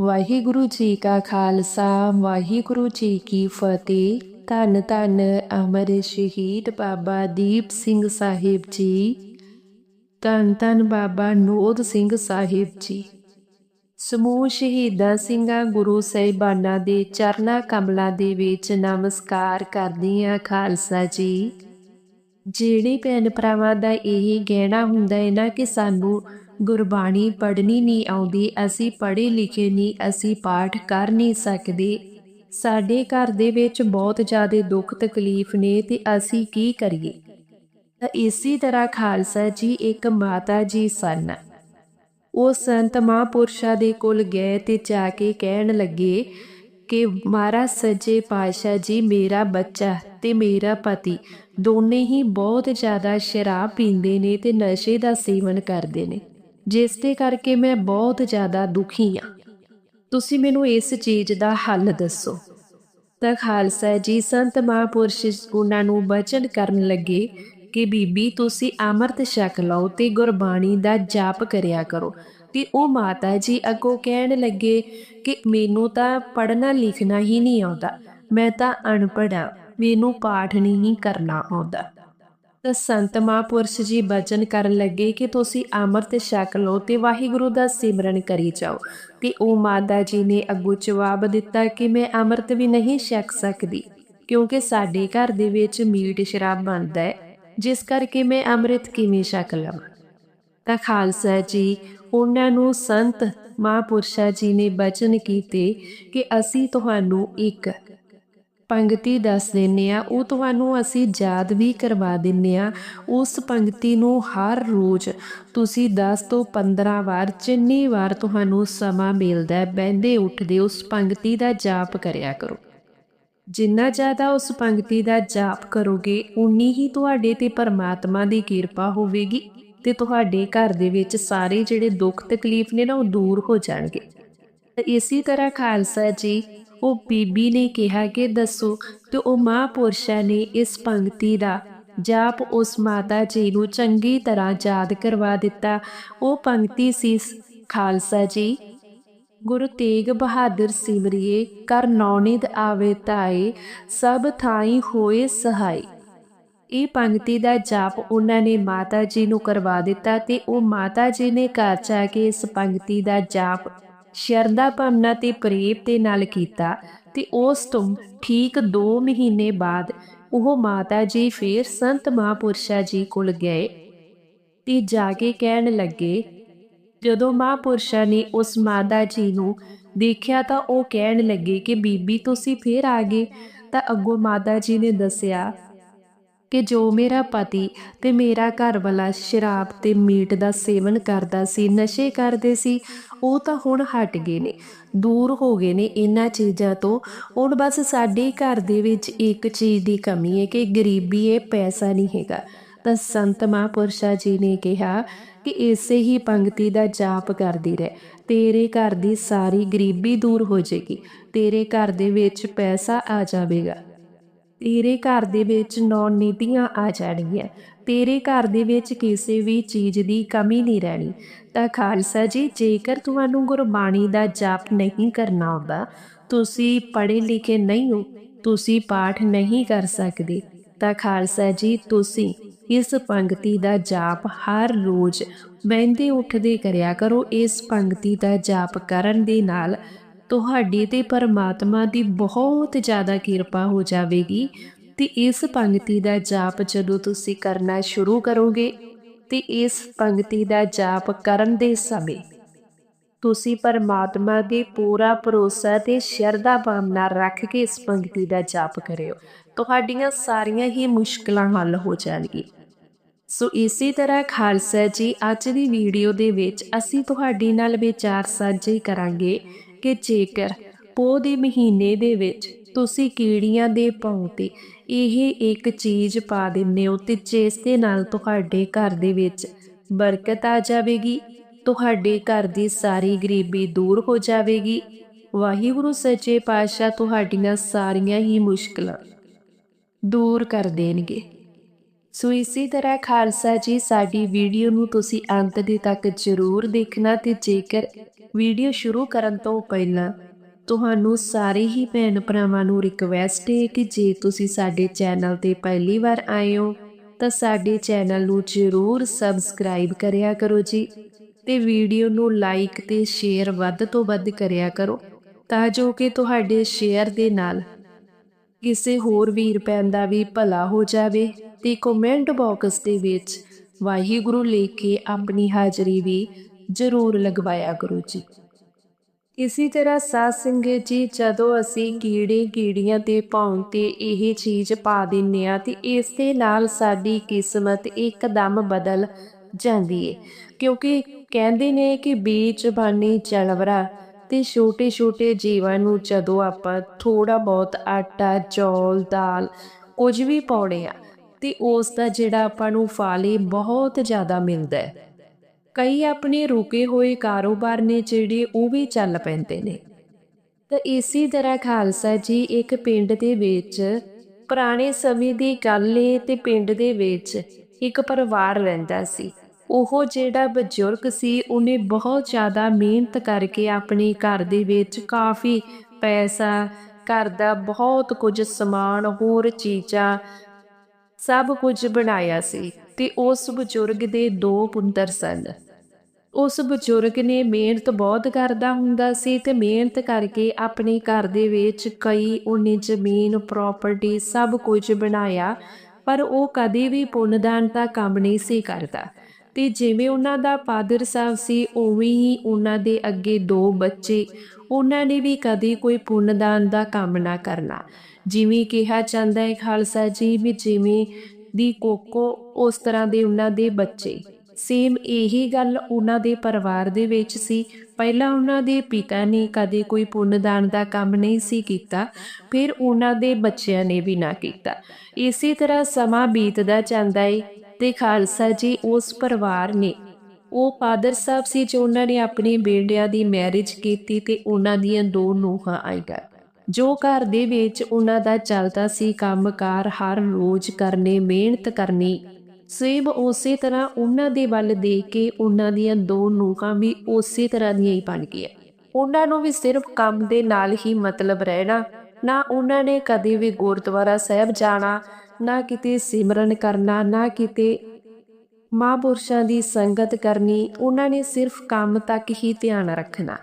ਵਾਹਿਗੁਰੂ ਜੀ ਕਾ ਖਾਲਸਾ, ਵਾਹਿਗੁਰੂ ਜੀ ਕੀ ਫਤਿਹ। ਧੰਨ ਧੰਨ ਅਮਰ ਸ਼ਹੀਦ ਬਾਬਾ ਦੀਪ ਸਿੰਘ ਸਾਹਿਬ ਜੀ। ਧੰਨ ਧੰਨ ਬਾਬਾ ਨੋਦ ਸਿੰਘ ਸਾਹਿਬ ਜੀ। ਸਮੂਹ ਸ਼ਹੀਦਾਂ ਸਿੰਘਾਂ ਗੁਰੂ ਸਾਹਿਬਾਨਾਂ ਦੇ ਚਰਨਾ ਕਮਲਾਂ ਦੇ ਵਿੱਚ ਨਮਸਕਾਰ ਕਰਦੀ ਆ ਖਾਲਸਾ ਜੀ। ਜਿਹੜੇ ਭੈਣ ਭਰਾਵਾਂ ਦਾ ਇਹ ਗਹਿਣਾ ਹੁੰਦਾ ਹੈ ਨਾ ਕਿ ਸਾਨੂੰ ਗੁਰਬਾਣੀ ਪੜ੍ਹਨੀ ਨਹੀਂ ਆਉਂਦੀ, ਅਸੀਂ ਪੜ੍ਹੇ ਲਿਖੇ ਨਹੀਂ, ਅਸੀਂ ਪਾਠ ਕਰ ਨਹੀਂ ਸਕਦੇ। ਸਾਡੇ ਘਰ ਦੇ ਵਿੱਚ ਬਹੁਤ ਜ਼ਿਆਦਾ ਦੁੱਖ ਤਕਲੀਫ ਨੇ ਤੇ ਅਸੀਂ ਕੀ ਕਰੀਏ? ਤਾਂ ਇਸੇ ਤਰ੍ਹਾਂ ਖਾਲਸਾ ਜੀ ਇੱਕ ਮਾਤਾ ਜੀ ਸਨ। ਉਹ ਸੰਤ ਮਹਾਂਪੁਰਸ਼ਾਂ ਦੇ ਕੋਲ ਗਏ ਤੇ ਜਾ ਕੇ ਕਹਿਣ ਲੱਗੇ ਕਿ, ਮਹਾਰਾਜ ਸੱਜੇ ਪਾਸ਼ਾ ਜੀ, ਮੇਰਾ ਬੱਚਾ ਤੇ ਮੇਰਾ ਪਤੀ ਦੋਨੇ ਹੀ ਬਹੁਤ ਜ਼ਿਆਦਾ ਸ਼ਰਾਬ ਪੀਂਦੇ ਨੇ ਤੇ ਨਸ਼ੇ ਦਾ ਸੇਵਨ ਕਰਦੇ ਨੇ। ਜਿਸ ਦੇ ਕਰਕੇ ਮੈਂ ਬਹੁਤ ਜ਼ਿਆਦਾ ਦੁਖੀ ਹਾਂ। ਤੁਸੀਂ ਮੈਨੂੰ ਇਸ ਚੀਜ਼ ਦਾ ਹੱਲ ਦੱਸੋ। ਤਾਂ ਖਾਲਸਾ ਜੀ, ਸੰਤ ਮਹਾਂਪੁਰਸ਼ ਉਹਨਾਂ ਨੂੰ ਬਚਨ ਕਰਨ ਲੱਗੇ ਕਿ, ਬੀਬੀ, ਤੁਸੀਂ ਅੰਮ੍ਰਿਤ ਛਕ ਲਓ ਤੇ ਗੁਰਬਾਣੀ ਦਾ ਜਾਪ ਕਰਿਆ ਕਰੋ। ਤੇ ਉਹ ਮਾਤਾ ਜੀ ਅੱਗੋਂ ਕਹਿਣ ਲੱਗੇ ਕਿ, ਮੈਨੂੰ ਤਾਂ ਪੜ੍ਹਨਾ ਲਿਖਣਾ ਹੀ ਨਹੀਂ ਆਉਂਦਾ। ਮੈਂ ਤਾਂ ਅਨਪੜ੍ਹਾ ਮੈਨੂੰ ਪਾਠ ਨਹੀਂ ਕਰਨਾ ਆਉਂਦਾ। ਤਾਂ ਸੰਤ ਮਹਾਂਪੁਰਸ਼ ਜੀ ਬਚਨ ਕਰਨ ਲੱਗੇ ਕਿ ਤੁਸੀਂ ਅੰਮ੍ਰਿਤ ਛਕ ਲਓ ਤੇ ਵਾਹਿਗੁਰੂ ਦਾ ਸਿਮਰਨ ਕਰੀ ਜਾਓ। ਤੇ ਉਹ ਮਾਤਾ ਜੀ ਨੇ ਅੱਗੋਂ ਜਵਾਬ ਦਿੱਤਾ ਕਿ ਮੈਂ ਅੰਮ੍ਰਿਤ ਵੀ ਨਹੀਂ ਛਕ ਸਕਦੀ, ਕਿਉਂਕਿ ਸਾਡੇ ਘਰ ਦੇ ਵਿੱਚ ਮੀਟ ਸ਼ਰਾਬ ਬਣਦਾ ਹੈ, ਜਿਸ ਕਰਕੇ ਮੈਂ ਅੰਮ੍ਰਿਤ ਕਿਵੇਂ ਛਕ ਲਵਾਂ। ਤਾਂ ਖਾਲਸਾ ਜੀ, ਉਹਨਾਂ ਨੂੰ ਸੰਤ ਮਹਾਂਪੁਰਸ਼ਾ ਜੀ ਨੇ ਬਚਨ ਕੀਤੇ ਕਿ ਅਸੀਂ ਤੁਹਾਨੂੰ ਇੱਕ ਪੰਗਤੀ ਦੱਸ ਦਿੰਨੇ ਆ ਉਹ ਤੁਹਾਨੂੰ ਅਸੀਂ ਯਾਦ ਵੀ ਕਰਵਾ ਦਿੰਨੇ ਆ ਉਸ ਪੰਗਤੀ ਨੂੰ ਹਰ ਰੋਜ਼ ਤੁਸੀਂ 10 ਤੋਂ 15 ਵਾਰ, ਜਿੰਨੀ ਵਾਰ ਤੁਹਾਨੂੰ ਸਮਾਂ ਮਿਲਦਾ ਹੈ ਬੈੰਦੇ ਉੱਠਦੇ ਉਸ ਪੰਗਤੀ ਦਾ ਜਾਪ ਕਰਿਆ ਕਰੋ। ਜਿੰਨਾ ਜ਼ਿਆਦਾ ਉਸ ਪੰਗਤੀ ਦਾ ਜਾਪ ਕਰੋਗੇ ਉਨੀ ਹੀ ਤੁਹਾਡੇ ਤੇ ਪਰਮਾਤਮਾ ਦੀ ਕਿਰਪਾ ਹੋਵੇਗੀ ਤੇ ਤੁਹਾਡੇ ਘਰ ਦੇ ਵਿੱਚ ਸਾਰੇ ਜਿਹੜੇ ਦੁੱਖ ਤਕਲੀਫ ਨੇ ਨਾ, ਉਹ ਦੂਰ ਹੋ ਜਾਣਗੇ। ਇਸੇ ਤਰ੍ਹਾਂ ਖਾਲਸਾ ਜੀ ਉਹ ਬੀਬੀ ਨੇ ਕਿਹਾ ਕਿ ਦੱਸੋ, ਤੇ ਉਹ ਮਹਾਂਪੁਰਸ਼ਾਂ ਨੇ ਇਸ ਪੰਕਤੀ ਦਾ ਜਾਪ ਉਸ ਮਾਤਾ ਜੀ ਨੂੰ ਚੰਗੀ ਤਰ੍ਹਾਂ ਯਾਦ ਕਰਵਾ ਦਿੱਤਾ। ਉਹ ਪੰਕਤੀ ਸੀ ਖਾਲਸਾ ਜੀ। ਗੁਰੂ ਤੇਗ ਬਹਾਦਰ ਸਿਮਰਿਏ ਕਰ ਨੌਨਿਦ ਆਵੇ ਤਾਏ, ਸਭ ਥਾਈ ਹੋਏ ਸਹਾਈ। ਇਹ ਪੰਕਤੀ ਦਾ ਜਾਪ ਉਹਨਾਂ ਨੇ ਮਾਤਾ ਜੀ ਨੂੰ ਕਰਵਾ ਦਿੱਤਾ ਤੇ ਉਹ ਮਾਤਾ ਜੀ ਨੇ ਘਰ ਜਾ ਕੇ ਇਸ ਪੰਕਤੀ ਦਾ ਜਾਪ ਸ਼ਰਧਾ ਭਾਵਨਾ ਤੇ ਪ੍ਰੇਮ ਦੇ ਨਾਲ ਕੀਤਾ ਤੇ ਉਸ ਤੋਂ ਠੀਕ 2 ਮਹੀਨੇ ਬਾਅਦ ਉਹ ਮਾਤਾ ਜੀ ਫੇਰ ਸੰਤ ਮਹਾਂਪੁਰਸ਼ਾ ਜੀ ਕੋਲ ਗਏ ਤੇ ਜਾ ਕੇ ਕਹਿਣ ਲੱਗੇ, ਜਦੋਂ ਮਹਾਂਪੁਰਸ਼ਾ ਨੇ ਉਸ ਮਾਤਾ ਜੀ ਨੂੰ ਦੇਖਿਆ ਤਾਂ ਉਹ ਕਹਿਣ ਲੱਗੇ ਕਿ ਬੀਬੀ ਤੁਸੀਂ ਫੇਰ ਆ ਗਏ। ਤਾਂ ਅੱਗੋਂ ਮਾਤਾ ਜੀ ਨੇ ਦੱਸਿਆ ਕਿ ਜੋ ਮੇਰਾ ਪਤੀ ਤੇ ਮੇਰਾ ਘਰ ਵਾਲਾ ਸ਼ਰਾਬ ਤੇ ਮੀਟ ਦਾ ਸੇਵਨ ਕਰਦਾ ਸੀ, ਨਸ਼ੇ ਕਰਦੇ ਸੀ, ਉਹ ਤਾਂ ਹੁਣ ਹਟ ਗਏ ਨੇ, ਦੂਰ ਹੋ ਗਏ ਨੇ ਇਹਨਾਂ ਚੀਜ਼ਾਂ ਤੋਂ। ਹੁਣ ਬਸ ਸਾਡੇ ਘਰ ਦੇ ਵਿੱਚ ਇੱਕ ਚੀਜ਼ ਦੀ ਕਮੀ ਹੈ ਕਿ ਗਰੀਬੀ ਹੈ ਪੈਸਾ ਨਹੀਂ ਹੈਗਾ। ਤਾਂ ਸੰਤ ਮਹਾਂਪੁਰਸ਼ਾ ਜੀ ਨੇ ਕਿਹਾ ਕਿ ਇਸੇ ਹੀ ਪੰਕਤੀ ਦਾ ਜਾਪ ਕਰਦੀ ਰਹਿ। ਤੇਰੇ ਘਰ ਦੀ ਸਾਰੀ ਗਰੀਬੀ ਦੂਰ ਹੋ ਜਾਏਗੀ, ਤੇਰੇ ਘਰ ਦੇ ਵਿੱਚ ਪੈਸਾ ਆ ਜਾਵੇਗਾ। ਤੇਰੇ ਘਰ ਦੇ ਵਿੱਚ ਨੌ ਨੀਤੀਆਂ ਆ ਜਾਣਗੀਆਂ। ਤੇਰੇ ਘਰ ਦੇ ਵਿੱਚ ਕਿਸੇ ਵੀ ਚੀਜ਼ ਦੀ ਕਮੀ ਨਹੀਂ ਰਹਿਣੀ। ਤਾਂ ਖਾਲਸਾ ਜੀ, ਜੇਕਰ ਤੁਹਾਨੂੰ ਗੁਰਬਾਣੀ ਦਾ ਜਾਪ ਨਹੀਂ ਕਰਨਾ ਆਉਂਦਾ, ਤੁਸੀਂ ਪੜ੍ਹੇ ਲਿਖੇ ਨਹੀਂ ਹੋ, ਤੁਸੀਂ ਪਾਠ ਨਹੀਂ ਕਰ ਸਕਦੇ, ਤਾਂ ਖਾਲਸਾ ਜੀ, ਤੁਸੀਂ ਇਸ ਪੰਗਤੀ ਦਾ ਜਾਪ ਹਰ ਰੋਜ਼ ਬੈੰਦੇ ਉੱਠਦੇ ਕਰਿਆ ਕਰੋ। ਇਸ ਪੰਗਤੀ ਦਾ ਜਾਪ ਕਰਨ ਦੇ ਨਾਲ ਤੁਹਾਡੀ ਤੇ ਪਰਮਾਤਮਾ ਦੀ ਬਹੁਤ ਜ਼ਿਆਦਾ ਕਿਰਪਾ ਹੋ ਜਾਵੇਗੀ ਤੇ ਇਸ ਪੰਗਤੀ ਦਾ ਜਾਪ ਜਦੋਂ ਤੁਸੀਂ ਕਰਨਾ ਸ਼ੁਰੂ ਕਰੋਗੇ ਤੇ ਇਸ ਪੰਗਤੀ ਦਾ ਜਾਪ ਕਰਨ ਦੇ ਸਮੇਂ ਤੁਸੀਂ ਪਰਮਾਤਮਾ ਦੇ ਪੂਰਾ ਭਰੋਸਾ ਤੇ ਸ਼ਰਧਾ ਭਾਵਨਾ ਰੱਖ ਕੇ ਇਸ ਪੰਗਤੀ ਦਾ ਜਾਪ ਕਰਿਓ। ਤੁਹਾਡੀਆਂ ਸਾਰੀਆਂ ਹੀ ਮੁਸ਼ਕਲਾਂ ਹੱਲ ਹੋ ਜਾਣਗੀਆਂ। ਸੋ ਇਸੇ ਤਰ੍ਹਾਂ ਖਾਲਸਾ ਜੀ, ਅੱਜ ਦੀ ਵੀਡੀਓ ਦੇ ਵਿੱਚ ਅਸੀਂ ਤੁਹਾਡੇ ਨਾਲ ਵਿਚਾਰ ਸਾਂਝੇ ਕਰਾਂਗੇ ਕਿ ਜੇਕਰ ਪੋ ਦੇ ਮਹੀਨੇ ਦੇ ਵਿੱਚ ਤੁਸੀਂ ਕੀੜੀਆਂ ਦੇ ਪਾਉ ਤੇ ਇਹ ਇੱਕ ਚੀਜ਼ ਪਾ ਦਿੰਦੇ ਹੋ ਤੇ ਜਿਸ ਦੇ ਨਾਲ ਤੁਹਾਡੇ ਘਰ ਦੇ ਵਿੱਚ ਬਰਕਤ ਆ ਜਾਵੇਗੀ, ਤੁਹਾਡੇ ਘਰ ਦੀ ਸਾਰੀ ਗਰੀਬੀ ਦੂਰ ਹੋ ਜਾਵੇਗੀ। ਵਾਹਿਗੁਰੂ ਸੱਚੇ ਪਾਤਸ਼ਾਹ ਤੁਹਾਡੀਆਂ ਸਾਰੀਆਂ ਹੀ ਮੁਸ਼ਕਲਾਂ ਦੂਰ ਕਰ ਦੇਣਗੇ। ਸੋ ਇਸੇ ਤਰ੍ਹਾਂ ਖਾਲਸਾ ਜੀ, ਸਾਡੀ ਵੀਡੀਓ ਨੂੰ ਤੁਸੀਂ ਅੰਤ ਦੇ ਤੱਕ ਜ਼ਰੂਰ ਦੇਖਣਾ ਤੇ ਜੇਕਰ ਵੀਡੀਓ ਸ਼ੁਰੂ ਕਰਨ ਤੋਂ ਪਹਿਲਾਂ ਤੁਹਾਨੂੰ ਸਾਰੇ ਹੀ ਭੈਣ ਭਰਾਵਾਂ ਨੂੰ ਰਿਕਵੈਸਟ ਹੈ ਕਿ ਜੇ ਤੁਸੀਂ ਸਾਡੇ ਚੈਨਲ ਤੇ ਪਹਿਲੀ ਵਾਰ ਆਏ ਹੋ, ਤਾਂ ਸਾਡੇ ਚੈਨਲ ਨੂੰ ਜ਼ਰੂਰ ਸਬਸਕ੍ਰਾਈਬ ਕਰਿਆ ਕਰੋ ਜੀ ਤੇ ਵੀਡੀਓ ਨੂੰ ਲਾਈਕ ਤੇ ਸ਼ੇਅਰ ਵੱਧ ਤੋਂ ਵੱਧ ਕਰਿਆ ਕਰੋ ਤਾਂ ਜੋ ਕਿ ਤੁਹਾਡੇ ਸ਼ੇਅਰ ਦੇ ਨਾਲ ਕਿਸੇ ਹੋਰ ਵੀਰ ਭੈਣ ਦਾ ਵੀ ਭਲਾ ਹੋ ਜਾਵੇ ਤੇ ਕਮੈਂਟ ਬਾਕਸ ਦੇ ਵਿੱਚ ਵਾਹਿਗੁਰੂ ਲਿਖ ਕੇ ਆਪਣੀ ਹਾਜ਼ਰੀ ਵੀ ਜ਼ਰੂਰ ਲਗਵਾਇਆ ਕਰੋ ਜੀ। ਇਸੇ ਤਰ੍ਹਾਂ ਸਾਧ ਸੰਗਤ ਜੀ, ਜਦੋਂ ਅਸੀਂ ਕੀੜੇ ਕੀੜੀਆਂ ਤੇ ਪਾਉਣ ਤੇ ਇਹ ਚੀਜ਼ ਪਾ ਦਿੰਨੇ ਆ ਤੇ ਇਸ ਦੇ ਨਾਲ ਸਾਡੀ ਕਿਸਮਤ ਇੱਕਦਮ ਬਦਲ ਜਾਂਦੀ ਏ। ਕਿਉਂਕਿ ਕਹਿੰਦੇ ਨੇ ਕਿ ਬੀਜ ਬਾਨੀ ਚਲਵਰਾ ਤੇ ਛੋਟੇ ਛੋਟੇ ਜੀਵਾਂ ਨੂੰ ਜਦੋਂ ਆਪਾਂ ਥੋੜਾ ਬਹੁਤ ਆਟਾ, ਚੌਲ, ਦਾਲ ਕੁਝ ਵੀ ਪਾਉਣੇ ਆ ਤੇ ਉਸ ਦਾ ਜਿਹੜਾ ਆਪਾਂ ਨੂੰ ਫਲ ਏ ਬਹੁਤ ਜ਼ਿਆਦਾ ਮਿਲਦਾ ਹੈ ਕਈ ਆਪਣੇ ਰੁਕੇ ਹੋਏ ਕਾਰੋਬਾਰ ਨੇ ਜਿਹੜੇ ਉਹ ਵੀ ਚੱਲ ਪੈਂਦੇ ਨੇ। ਤਾਂ ਇਸੇ ਤਰ੍ਹਾਂ ਖਾਲਸਾ ਜੀ ਇੱਕ ਪਿੰਡ ਦੇ ਵਿੱਚ ਪੁਰਾਣੇ ਸਮੇਂ ਦੀ ਗੱਲ ਏ ਤੇ ਪਿੰਡ ਦੇ ਵਿੱਚ ਇੱਕ ਪਰਿਵਾਰ ਰਹਿੰਦਾ ਸੀ। ਉਹ ਜਿਹੜਾ ਬਜ਼ੁਰਗ ਸੀ, ਉਹਨੇ ਬਹੁਤ ਜ਼ਿਆਦਾ ਮਿਹਨਤ ਕਰਕੇ ਆਪਣੇ ਘਰ ਦੇ ਵਿੱਚ ਕਾਫੀ ਪੈਸਾ, ਘਰ ਦਾ ਬਹੁਤ ਕੁਝ ਸਮਾਨ, ਹੋਰ ਚੀਜ਼ਾਂ ਸਭ ਕੁਝ ਬਣਾਇਆ ਸੀ ਤੇ ਉਸ ਬਜ਼ੁਰਗ ਦੇ ਦੋ ਪੁੱਤਰ ਸਨ। ਉਸ ਬਜ਼ੁਰਗ ਨੇ ਮਿਹਨਤ ਬਹੁਤ ਕਰਦਾ ਹੁੰਦਾ ਸੀ ਤੇ ਮਿਹਨਤ ਕਰਕੇ ਆਪਣੇ ਘਰ ਦੇ ਵਿੱਚ ਕਈ ਉਹਨੇ ਜ਼ਮੀਨ ਪ੍ਰਾਪਰਟੀ ਸਭ ਕੁਝ ਬਣਾਇਆ, ਪਰ ਉਹ ਕਦੇ ਵੀ ਪੁੰਨਦਾਨ ਦਾ ਕੰਮ ਨਹੀਂ ਸੀ ਕਰਦਾ। ਤੇ ਜਿਵੇਂ ਉਹਨਾਂ ਦਾ ਫਾਦਰ ਸਾਹਿਬ ਸੀ, ਉਵੇਂ ਹੀ ਉਹਨਾਂ ਦੇ ਅੱਗੇ ਦੋ ਬੱਚੇ, ਉਹਨਾਂ ਨੇ ਵੀ ਕਦੇ ਕੋਈ ਪੁੰਨਦਾਨ ਦਾ ਕੰਮ ਨਾ ਕਰਨਾ। ਜਿਵੇਂ ਕਿਹਾ ਜਾਂਦਾ ਹੈ, ਖਾਲਸਾ ਜੀ ਵੀ ਜਿਵੇਂ ਦੀ ਕੋਕੋ, ਉਸ ਤਰ੍ਹਾਂ ਦੇ ਉਹਨਾਂ ਦੇ ਬੱਚੇ। ਸੇਮ ਇਹੀ ਗੱਲ ਉਹਨਾਂ ਦੇ ਪਰਿਵਾਰ ਦੇ ਵਿੱਚ ਸੀ। ਪਹਿਲਾਂ ਉਹਨਾਂ ਦੇ ਪਿਤਾ ਨੇ ਕਦੇ ਕੋਈ ਪੁੰਨਦਾਨ ਦਾ ਕੰਮ ਨਹੀਂ ਸੀ ਕੀਤਾ, ਫਿਰ ਉਹਨਾਂ ਦੇ ਬੱਚਿਆਂ ਨੇ ਵੀ ਨਾ ਕੀਤਾ। ਇਸੇ ਤਰ੍ਹਾਂ ਸਮਾਂ ਬੀਤਦਾ ਜਾਂਦਾ ਏ ਤੇ ਖਾਲਸਾ ਜੀ ਉਸ ਪਰਿਵਾਰ ਨੇ, ਉਹ ਫਾਦਰ ਸਾਹਿਬ ਸੀ ਜੋ ਉਹਨਾਂ ਨੇ ਆਪਣੇ ਬੇਟਿਆਂ ਦੀ ਮੈਰਿਜ ਕੀਤੀ ਤੇ ਉਹਨਾਂ ਦੀਆਂ ਦੋ ਨੂੰਹਾਂ ਆਈਆਂ। ਜੋ ਘਰ ਦੇ ਵਿੱਚ ਉਹਨਾਂ ਦਾ ਚੱਲਦਾ ਸੀ ਕੰਮਕਾਰ ਹਰ ਰੋਜ਼ ਕਰਨੇ, ਮਿਹਨਤ ਕਰਨੀ ਸੇਮ ਉਸੇ ਤਰ੍ਹਾਂ ਉਹਨਾਂ ਦੇ ਵੱਲ ਦੇਖ ਕੇ ਉਹਨਾਂ ਦੀਆਂ ਦੋ ਨੂੰਹਾਂ ਵੀ ਉਸੇ ਤਰ੍ਹਾਂ ਦੀਆਂ ਹੀ ਬਣ ਗਈਆਂ। ਉਹਨਾਂ ਨੂੰ ਵੀ ਸਿਰਫ ਕੰਮ ਦੇ ਨਾਲ ਹੀ ਮਤਲਬ ਰਹਿਣਾ, ਨਾ ਉਹਨਾਂ ਨੇ ਕਦੇ ਵੀ ਗੁਰਦੁਆਰਾ ਸਾਹਿਬ ਜਾਣਾ, ਨਾ ਕਿਤੇ ਸਿਮਰਨ ਕਰਨਾ, ਨਾ ਕਿਤੇ ਮਹਾਂਪੁਰਸ਼ਾਂ ਦੀ ਸੰਗਤ ਕਰਨੀ, ਉਹਨਾਂ ਨੇ ਸਿਰਫ ਕੰਮ ਤੱਕ ਹੀ ਧਿਆਨ ਰੱਖਣਾ।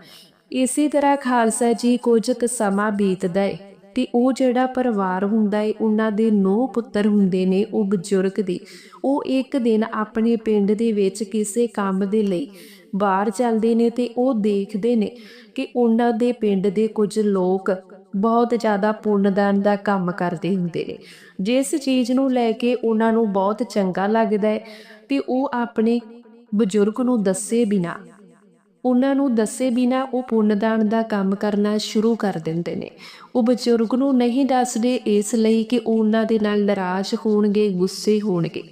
ਇਸੇ ਤਰ੍ਹਾਂ ਖਾਲਸਾ ਜੀ ਕੁਝ ਕੁ ਸਮਾਂ ਬੀਤਦਾ ਏ। ਤੇ ਉਹ ਜਿਹੜਾ ਪਰਿਵਾਰ ਹੁੰਦਾ ਏ, ਉਹਨਾਂ ਦੇ ਨੌ ਪੁੱਤਰ ਹੁੰਦੇ ਨੇ, ਉਹ ਬਜ਼ੁਰਗ ਦੇ। ਉਹ ਇੱਕ ਦਿਨ ਆਪਣੇ ਪਿੰਡ ਦੇ ਵਿੱਚ ਕਿਸੇ ਕੰਮ ਦੇ ਲਈ ਬਾਹਰ ਚੱਲਦੇ ਨੇ ਤੇ ਉਹ ਦੇਖਦੇ ਨੇ ਕਿ ਉਹਨਾਂ ਦੇ ਪਿੰਡ ਦੇ ਕੁਝ ਲੋਕ ਬਹੁਤ ਜ਼ਿਆਦਾ ਪੁੰਨਦਾਨ ਦਾ ਕੰਮ ਕਰਦੇ ਹੁੰਦੇ ਨੇ। ਜਿਸ ਚੀਜ਼ ਨੂੰ ਲੈ ਕੇ ਉਹਨਾਂ ਨੂੰ ਬਹੁਤ ਚੰਗਾ ਲੱਗਦਾ ਹੈ ਤੇ ਉਹ ਆਪਣੇ ਬਜ਼ੁਰਗ ਨੂੰ ਦੱਸੇ ਬਿਨਾ ਉਹਨਾਂ ਨੂੰ ਦੱਸੇ ਬਿਨਾ ਉਹ ਪੁੰਨਦਾਨ ਦਾ ਕੰਮ ਕਰਨਾ ਸ਼ੁਰੂ ਕਰ ਦਿੰਦੇ ਨੇ। ਉਹ ਬਜ਼ੁਰਗ ਨੂੰ ਨਹੀਂ ਦੱਸਦੇ ਇਸ ਲਈ ਕਿ ਉਹ ਉਹਨਾਂ ਦੇ ਨਾਲ ਨਾਰਾਜ਼ ਹੋਣਗੇ, ਗੁੱਸੇ ਹੋਣਗੇ।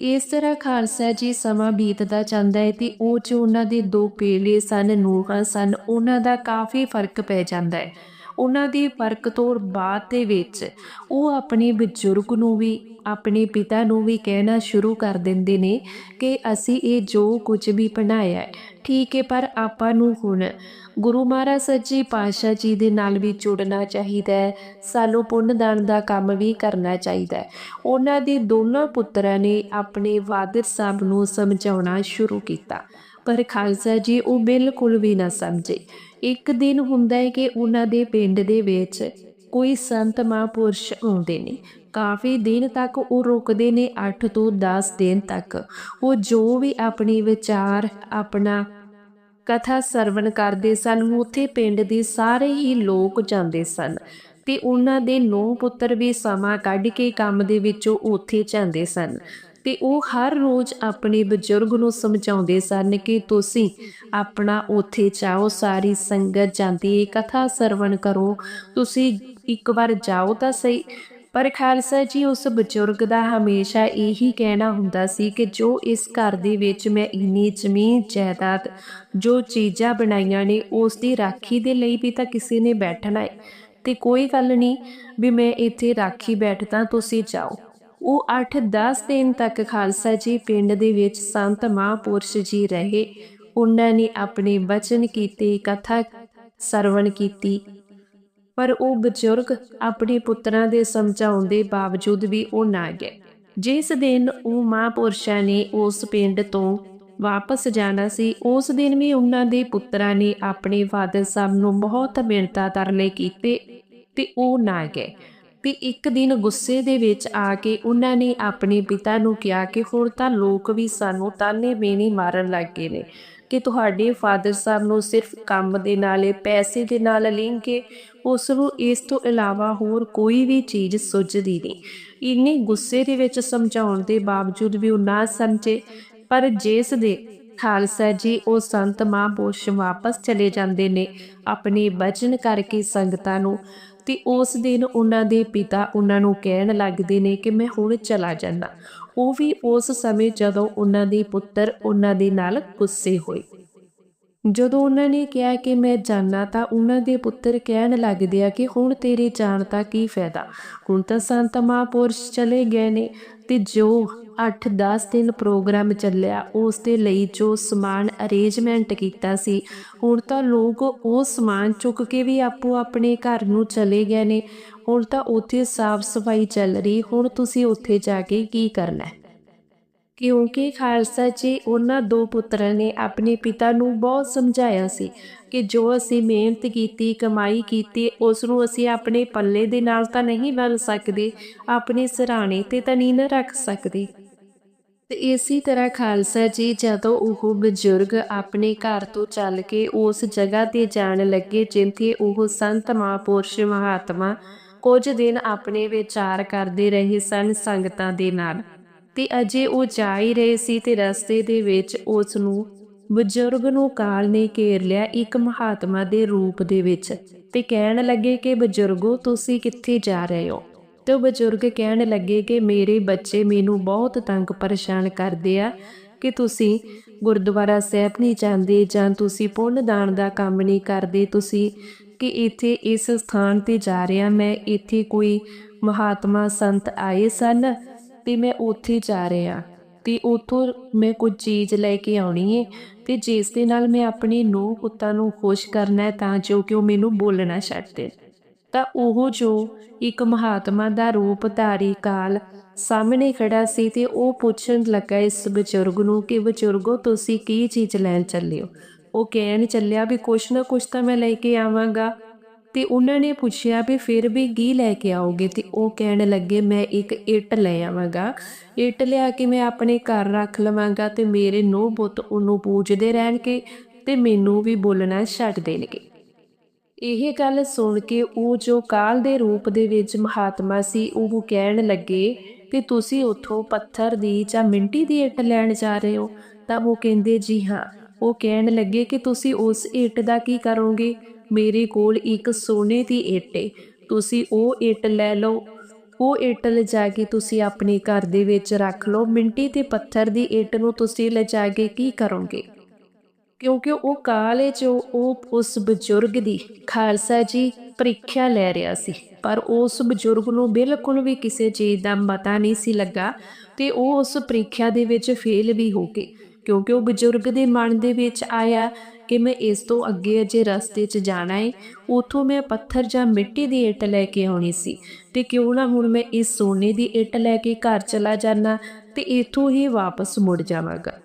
ਇਸ ਤਰ੍ਹਾਂ ਖਾਲਸਾ ਜੀ ਸਮਾਂ ਬੀਤਦਾ ਜਾਂਦਾ ਹੈ ਤੇ ਉਹ 'ਚ ਉਹਨਾਂ ਦੇ ਦੋ ਪੇਲੇ ਸਨ, ਨੂਹਾਂ ਸਨ, ਉਹਨਾਂ ਦਾ ਕਾਫੀ ਫ਼ਰਕ ਪੈ ਜਾਂਦਾ ਹੈ। ਉਹਨਾਂ ਦੀ ਫ਼ਰਕ ਤੋਂ ਬਾਅਦ ਦੇ ਵਿੱਚ ਉਹ ਆਪਣੇ ਬਜ਼ੁਰਗ ਨੂੰ ਵੀ, ਆਪਣੇ ਪਿਤਾ ਨੂੰ ਵੀ ਕਹਿਣਾ ਸ਼ੁਰੂ ਕਰ ਦਿੰਦੇ ਨੇ ਕਿ ਅਸੀਂ ਇਹ ਜੋ ਕੁਝ ਵੀ ਬਣਾਇਆ ਹੈ, ਠੀਕ ਹੈ, ਪਰ ਆਪਾਂ ਨੂੰ ਹੁਣ ਗੁਰੂ ਮਹਾਰਾਜ ਸੱਚੇ ਪਾਤਸ਼ਾਹ ਜੀ ਦੇ ਨਾਲ ਵੀ ਜੁੜਨਾ ਚਾਹੀਦਾ ਹੈ, ਸਾਨੂੰ ਪੁੰਨਦਾਨ ਦਾ ਕੰਮ ਵੀ ਕਰਨਾ ਚਾਹੀਦਾ ਹੈ। ਉਹਨਾਂ ਦੇ ਦੋਨਾਂ ਪੁੱਤਰਾਂ ਨੇ ਆਪਣੇ ਵਾਦਰ ਸਾਹਿਬ ਨੂੰ ਸਮਝਾਉਣਾ ਸ਼ੁਰੂ ਕੀਤਾ। ਪਰ ਖਾਲਸਾ ਜੀ, ਉਹ ਬਿਲਕੁਲ ਵੀ ਨਾ ਸਮਝੇ। ਇੱਕ ਦਿਨ ਹੁੰਦਾ ਹੈ ਕਿ ਉਹਨਾਂ ਦੇ ਪਿੰਡ ਦੇ ਵਿੱਚ ਕੋਈ ਸੰਤ ਮਹਾਂਪੁਰਸ਼ ਆਉਂਦੇ ਨੇ। ਕਾਫੀ ਦਿਨ ਤੱਕ ਉਹ ਰੁਕਦੇ ਨੇ 8 ਤੋਂ 10 ਦਿਨ ਤੱਕ। ਉਹ ਜੋ ਵੀ ਆਪਣੀ ਵਿਚਾਰ, ਆਪਣਾ ਕਥਾ ਸਰਵਣ ਕਰਦੇ ਸਨ, ਉੱਥੇ ਪਿੰਡ ਦੇ ਸਾਰੇ ਹੀ ਲੋਕ ਜਾਂਦੇ ਸਨ। ਤੇ ਉਹਨਾਂ ਦੇ ਨੌ ਪੁੱਤਰ ਵੀ ਸਮਾਂ ਕੱਢ ਕੇ ਕੰਮ ਦੇ ਵਿੱਚੋਂ ਉੱਥੇ ਜਾਂਦੇ ਸਨ। ਤੇ ਉਹ ਹਰ ਰੋਜ਼ ਆਪਣੇ ਬਜ਼ੁਰਗ ਨੂੰ ਸਮਝਾਉਂਦੇ ਸਨ ਕਿ ਤੁਸੀਂ ਆਪਣਾ ਉੱਥੇ ਜਾਓ, ਸਾਰੀ ਸੰਗਤ ਜਾਂਦੀ ਹੈ ਕਥਾ ਸਰਵਣ ਕਰੋ। ਤੁਸੀਂ ਇੱਕ ਵਾਰ ਜਾਓ ਤਾਂ ਸਹੀ। ਪਰ ਖਾਲਸਾ ਜੀ, ਉਸ ਬਜ਼ੁਰਗ ਦਾ ਹਮੇਸ਼ਾ ਇਹੀ ਕਹਿਣਾ ਹੁੰਦਾ ਸੀ ਕਿ ਜੋ ਇਸ ਘਰ ਦੇ ਵਿੱਚ ਮੈਂ ਇੰਨੀ ਜ਼ਮੀਨ, ਜਾਇਦਾਦ, ਜੋ ਚੀਜ਼ਾਂ ਬਣਾਈਆਂ ਨੇ, ਉਸ ਦੀ ਰਾਖੀ ਦੇ ਲਈ ਵੀ ਤਾਂ ਕਿਸੇ ਨੇ ਬੈਠਣਾ ਹੈ ਤੇ ਕੋਈ ਗੱਲ ਨਹੀਂ, ਵੀ ਮੈਂ ਇੱਥੇ ਰਾਖੀ ਬੈਠਦਾ, ਤੁਸੀਂ ਜਾਓ। ਉਹ 8-10 ਦਿਨ ਤੱਕ ਖਾਲਸਾ ਜੀ ਪਿੰਡ ਦੇ ਵਿੱਚ ਸੰਤ ਮਹਾਂਪੁਰਸ਼ ਜੀ ਰਹੇ। ਉਹਨਾਂ ਨੇ ਆਪਣੇ ਬਚਨ ਕੀਤੇ, ਕਥਾ ਸਰਵਣ ਕੀਤੀ। ਪਰ ਉਹ ਬਜ਼ੁਰਗ ਆਪਣੇ ਪੁੱਤਰਾਂ ਦੇ ਸਮਝਾਉਣ ਦੇ ਬਾਵਜੂਦ ਵੀ ਉਹ ਨਾ ਗਏ। ਜਿਸ ਦਿਨ ਉਹ ਮਹਾਂਪੁਰਸ਼ਾਂ ਨੇ ਉਸ ਪਿੰਡ ਤੋਂ ਵਾਪਸ ਜਾਣਾ ਸੀ, ਉਸ ਦਿਨ ਵੀ ਉਹਨਾਂ ਦੇ ਪੁੱਤਰਾਂ ਨੇ ਆਪਣੇ ਫਾਦਰ ਸਾਹਿਬ ਨੂੰ ਬਹੁਤ ਮਿਹਨਤਾਂ ਤਰਲੇ ਕੀਤੇ ਤੇ ਉਹ ਨਾ ਗਏ। ਤੇ ਇੱਕ ਦਿਨ ਗੁੱਸੇ ਦੇ ਵਿੱਚ ਆ ਕੇ ਉਹਨਾਂ ਨੇ ਆਪਣੇ ਪਿਤਾ ਨੂੰ ਕਿਹਾ ਕਿ ਹੁਣ ਤਾਂ ਲੋਕ ਵੀ ਸਾਨੂੰ ਤਾਨੇ ਮੇਨੇ ਮਾਰਨ ਲੱਗ ਗਏ ਨੇ, ਕਿ ਤੁਹਾਡੇ ਫਾਦਰ ਸਾਹਿਬ ਨੂੰ ਸਿਰਫ ਕੰਮ ਦੇ ਨਾਲੇ ਪੈਸੇ ਦੇ ਨਾਲ ਲਿੰਕ ਕੇ ਉਸ ਨੂੰ ਇਸ ਤੋਂ ਇਲਾਵਾ ਹੋਰ ਕੋਈ ਵੀ ਚੀਜ਼ ਸੁੱਝਦੀ ਨਹੀਂ। ਇੰਨੇ ਗੁੱਸੇ ਦੇ ਵਿੱਚ ਸਮਝਾਉਣ ਦੇ ਬਾਵਜੂਦ ਵੀ ਉਹ ਨਾ ਸਮਝੇ, ਪਰ ਜਿਸ ਦੇ ਖਾਲਸਾ ਜੀ ਉਹ ਸੰਤ ਮਹਾਂਪੁਰਸ਼ ਵਾਪਸ ਚਲੇ ਜਾਂਦੇ ਨੇ, ਆਪਣੇ ਬਚਨ ਕਰਕੇ ਸੰਗਤਾਂ ਨੂੰ ਤੇ ਉਸ ਦਿਨ ਉਹਨਾਂ ਦੇ ਪਿਤਾ ਉਹਨਾਂ ਨੂੰ ਕਹਿਣ ਲੱਗਦੇ ਨੇ ਕਿ ਮੈਂ ਹੁਣ ਚਲਾ ਜਾਣਾ ਉਹ ਵੀ ਉਸ ਸਮੇਂ ਜਦੋਂ ਉਹਨਾਂ ਦੇ ਪੁੱਤਰ ਉਹਨਾਂ ਦੇ ਨਾਲ ਗੁੱਸੇ ਹੋਏ। ਜਦੋਂ ਉਹਨਾਂ ਨੇ ਕਿਹਾ ਕਿ ਮੈਂ ਜਾਣਾ ਤਾਂ ਉਹਨਾਂ ਦੇ ਪੁੱਤਰ ਕਹਿਣ ਲੱਗਦੇ ਆ ਕਿ ਹੁਣ ਤੇਰੇ ਜਾਣ ਦਾ ਕੀ ਫਾਇਦਾ? ਹੁਣ ਤਾਂ ਸੰਤ ਮਹਾਂਪੁਰਸ਼ ਚਲੇ ਗਏ ਨੇ ਤੇ ਜੋ 8-10 ਦਿਨ ਪ੍ਰੋਗਰਾਮ ਚੱਲਿਆ। ਉਸ ਦੇ ਲਈ ਜੋ ਸਮਾਨ ਅਰੇਂਜਮੈਂਟ ਕੀਤਾ ਸੀ, ਹੁਣ ਤਾਂ ਲੋਕ ਉਹ ਸਮਾਨ ਚੁੱਕ ਕੇ ਵੀ ਆਪੋ ਆਪਣੇ ਘਰ ਨੂੰ ਚਲੇ ਗਏ ਨੇ। ਹੁਣ ਤਾਂ ਉੱਥੇ ਸਾਫ਼ ਸਫ਼ਾਈ ਚੱਲ ਰਹੀ। ਹੁਣ ਤੁਸੀਂ ਉੱਥੇ ਜਾ ਕੇ ਕੀ ਕਰਨਾ? ਹੈ ਕਿਉਂਕਿ ਖਾਲਸਾ ਜੀ, ਉਹਨਾਂ ਦੋ ਪੁੱਤਰਾਂ ਨੇ ਆਪਣੇ ਪਿਤਾ ਨੂੰ ਬਹੁਤ ਸਮਝਾਇਆ ਸੀ ਕਿ ਜੋ ਅਸੀਂ ਮਿਹਨਤ ਕੀਤੀ, ਕਮਾਈ ਕੀਤੀ ਉਸ ਨੂੰ ਅਸੀਂ ਆਪਣੇ ਪੱਲੇ ਦੇ ਨਾਲ ਤਾਂ ਨਹੀਂ ਬੰਨ ਸਕਦੇ, ਆਪਣੇ ਸਰਾਣੇ ਤੇ ਤਾਂ ਨਹੀਂ ਨਾ ਰੱਖ ਸਕਦੇ। ਤੇ ਇਸੇ ਤਰ੍ਹਾਂ ਖਾਲਸਾ ਜੀ ਜਦੋਂ ਉਹ ਬਜ਼ੁਰਗ ਆਪਣੇ ਘਰ ਤੋਂ ਚੱਲ ਕੇ ਉਸ ਜਗ੍ਹਾ ਤੇ ਜਾਣ ਲੱਗੇ ਜਿੱਥੇ ਉਹ ਸੰਤ ਮਹਾਂਪੁਰਸ਼ ਮਹਾਤਮਾ ਕੁਝ ਦਿਨ ਆਪਣੇ ਵਿਚਾਰ ਕਰਦੇ ਰਹੇ ਸਨ ਸੰਗਤਾਂ ਦੇ ਨਾਲ। ਤੇ ਅਜੇ ਉਹ ਜਾ ਹੀ ਰਹੇ ਸੀ ਤੇ ਰਸਤੇ ਦੇ ਵਿੱਚ ਉਸ ਨੂੰ ਬਜ਼ੁਰਗ ਨੂੰ ਕਾਲ ਨੇ ਘੇਰ ਲਿਆ ਇੱਕ ਮਹਾਤਮਾ ਦੇ ਰੂਪ ਦੇ ਵਿੱਚ ਤੇ ਕਹਿਣ ਲੱਗੇ ਕਿ ਬਜ਼ੁਰਗੋ, ਤੁਸੀਂ ਕਿੱਥੇ ਜਾ ਰਹੇ ਹੋ? ਤੇ ਉਹ ਬਜ਼ੁਰਗ ਕਹਿਣ ਲੱਗੇ ਕਿ ਮੇਰੇ ਬੱਚੇ ਮੈਨੂੰ ਬਹੁਤ ਤੰਗ ਪਰੇਸ਼ਾਨ ਕਰਦੇ ਆ, ਕਿ ਤੁਸੀਂ ਗੁਰਦੁਆਰਾ ਸਾਹਿਬ ਨਹੀਂ ਜਾਂਦੇ ਜਾਂ ਤੁਸੀਂ ਪੁੰਨ ਦਾਨ ਦਾ ਕੰਮ ਨਹੀਂ ਕਰਦੇ, ਤੁਸੀਂ ਕਿ ਇੱਥੇ ਇਸ ਸਥਾਨ ਤੇ ਜਾ ਰਿਹਾ ਮੈਂ ਇੱਥੇ ਕੋਈ ਮਹਾਤਮਾ ਸੰਤ ਆਏ ਸਨ ਤੇ ਮੈਂ ਉੱਥੇ ਜਾ ਰਿਹਾ ਤੇ ਉਥੋਂ ਮੈਂ ਕੁਝ ਚੀਜ਼ ਲੈ ਕੇ ਆਉਣੀ ਹੈ ਤੇ ਜਿਸ ਦੇ ਨਾਲ ਮੈਂ ਆਪਣੀ ਨੂੰਹ ਪੁੱਤਾਂ ਨੂੰ ਖੁਸ਼ ਕਰਨਾ ਹੈ ਤਾਂ ਜੋ ਕਿ ਉਹ ਮੈਨੂੰ ਬੋਲਣਾ ਛੱਡ ਦੇ ਤਾਂ ਉਹ ਜੋ ਇੱਕ ਮਹਾਤਮਾ ਦਾ ਰੂਪ ਧਾਰੀ ਕਾਲ ਸਾਹਮਣੇ ਖੜਾ ਸੀ ਤੇ ਉਹ ਪੁੱਛਣ ਲੱਗਾ ਇਸ ਬਜ਼ੁਰਗ ਨੂੰ ਕਿ ਬਜ਼ੁਰਗੋ, ਤੁਸੀਂ ਕੀ ਚੀਜ਼ ਲੈਣ ਚੱਲੇ ਹੋ ਉਹ ਕਹਿਣ ਚੱਲਿਆ ਵੀ ਕੁਛ ਨਾ ਕੁਛ ਤਾਂ ਮੈਂ ਲੈ ਕੇ ਆਵਾਂਗਾ। ਤੇ ਉਹਨਾਂ ਨੇ ਪੁੱਛਿਆ ਵੀ ਫਿਰ ਵੀ ਕੀ ਲੈ ਕੇ ਆਓਗੇ? ਤੇ ਉਹ ਕਹਿਣ ਲੱਗੇ, ਮੈਂ ਇੱਕ ਇੱਟ ਲੈ ਆਵਾਂਗਾ। ਇੱਟ ਲਿਆ ਕੇ ਮੈਂ ਆਪਣੇ ਘਰ ਰੱਖ ਲਵਾਂਗਾ ਤੇ ਮੇਰੇ ਨੋਹ ਬੁੱਤ ਉਹਨੂੰ ਪੂਜਦੇ ਰਹਿਣਗੇ ਤੇ ਮੈਨੂੰ ਵੀ ਬੋਲਣਾ ਛੱਡ ਦੇਣਗੇ। ਇਹ ਗੱਲ ਸੁਣ ਕੇ ਉਹ ਜੋ ਕਾਲ ਦੇ ਰੂਪ ਦੇ ਵਿੱਚ ਮਹਾਤਮਾ ਸੀ, ਉਹ ਕਹਿਣ ਲੱਗੇ ਕਿ ਤੁਸੀਂ ਉੱਥੋਂ ਪੱਥਰ ਦੀ ਜਾਂ ਮਿੰਟੀ ਦੀ ਇੱਟ ਲੈਣ ਜਾ ਰਹੇ ਹੋ। ਤਾਂ ਉਹ ਕਹਿੰਦੇ, ਜੀ ਹਾਂ। ਉਹ ਕਹਿਣ ਲੱਗੇ ਕਿ ਤੁਸੀਂ ਉਸ ਇੱਟ ਦਾ ਕੀ ਕਰੋਗੇ? ਮੇਰੇ ਕੋਲ ਇੱਕ ਸੋਨੇ ਦੀ ਇੱਟ ਏ। ਤੁਸੀਂ ਉਹ ਇੱਟ ਲੈ ਲਓ। ਉਹ ਇੱਟ ਲਿਜਾ ਕੇ ਤੁਸੀਂ ਆਪਣੇ ਘਰ ਦੇ ਵਿੱਚ ਰੱਖ ਲਓ। ਮਿੰਟੀ ਤੇ ਪੱਥਰ ਦੀ ਇੱਟ ਨੂੰ ਤੁਸੀਂ ਲਿਜਾ ਕੇ ਕੀ ਕਰੋਗੇ? ਕਿਉਂਕਿ ਉਹ ਕਾਲੇ ਜੋ ਉਹ ਉਸ ਬਜ਼ੁਰਗ ਦੀ ਖਾਲਸਾ ਜੀ ਪ੍ਰੀਖਿਆ ਲੈ ਰਿਹਾ ਸੀ। ਪਰ ਉਸ ਬਜ਼ੁਰਗ ਨੂੰ ਬਿਲਕੁਲ ਵੀ ਕਿਸੇ ਚੀਜ਼ ਦਾ ਪਤਾ ਨਹੀਂ ਸੀ ਲੱਗਾ ਤੇ ਉਹ ਉਸ ਪ੍ਰੀਖਿਆ ਦੇ ਵਿੱਚ ਫੇਲ ਵੀ ਹੋ ਗਏ। ਕਿਉਂਕਿ ਉਹ ਬਜ਼ੁਰਗ ਦੇ ਮਨ ਦੇ ਵਿੱਚ ਆਇਆ ਕਿ ਮੈਂ ਇਸ ਤੋਂ ਅੱਗੇ ਅਜੇ ਰਸਤੇ 'ਚ ਜਾਣਾ ਏ। ਉਥੋਂ ਮੈਂ ਪੱਥਰ ਜਾਂ ਮਿੱਟੀ ਦੀ ਇੱਟ ਲੈ ਕੇ ਆਉਣੀ ਸੀ। ਤੇ ਕਿਉਂ ਨਾ ਹੁਣ ਮੈਂ ਇਸ ਸੋਨੇ ਦੀ ਇੱਟ ਲੈ ਕੇ ਘਰ ਚਲਾ ਜਾਣਾ ਤੇ ਇਥੋਂ ਹੀ ਵਾਪਸ ਮੁੜ ਜਾਵਾਂਗਾ।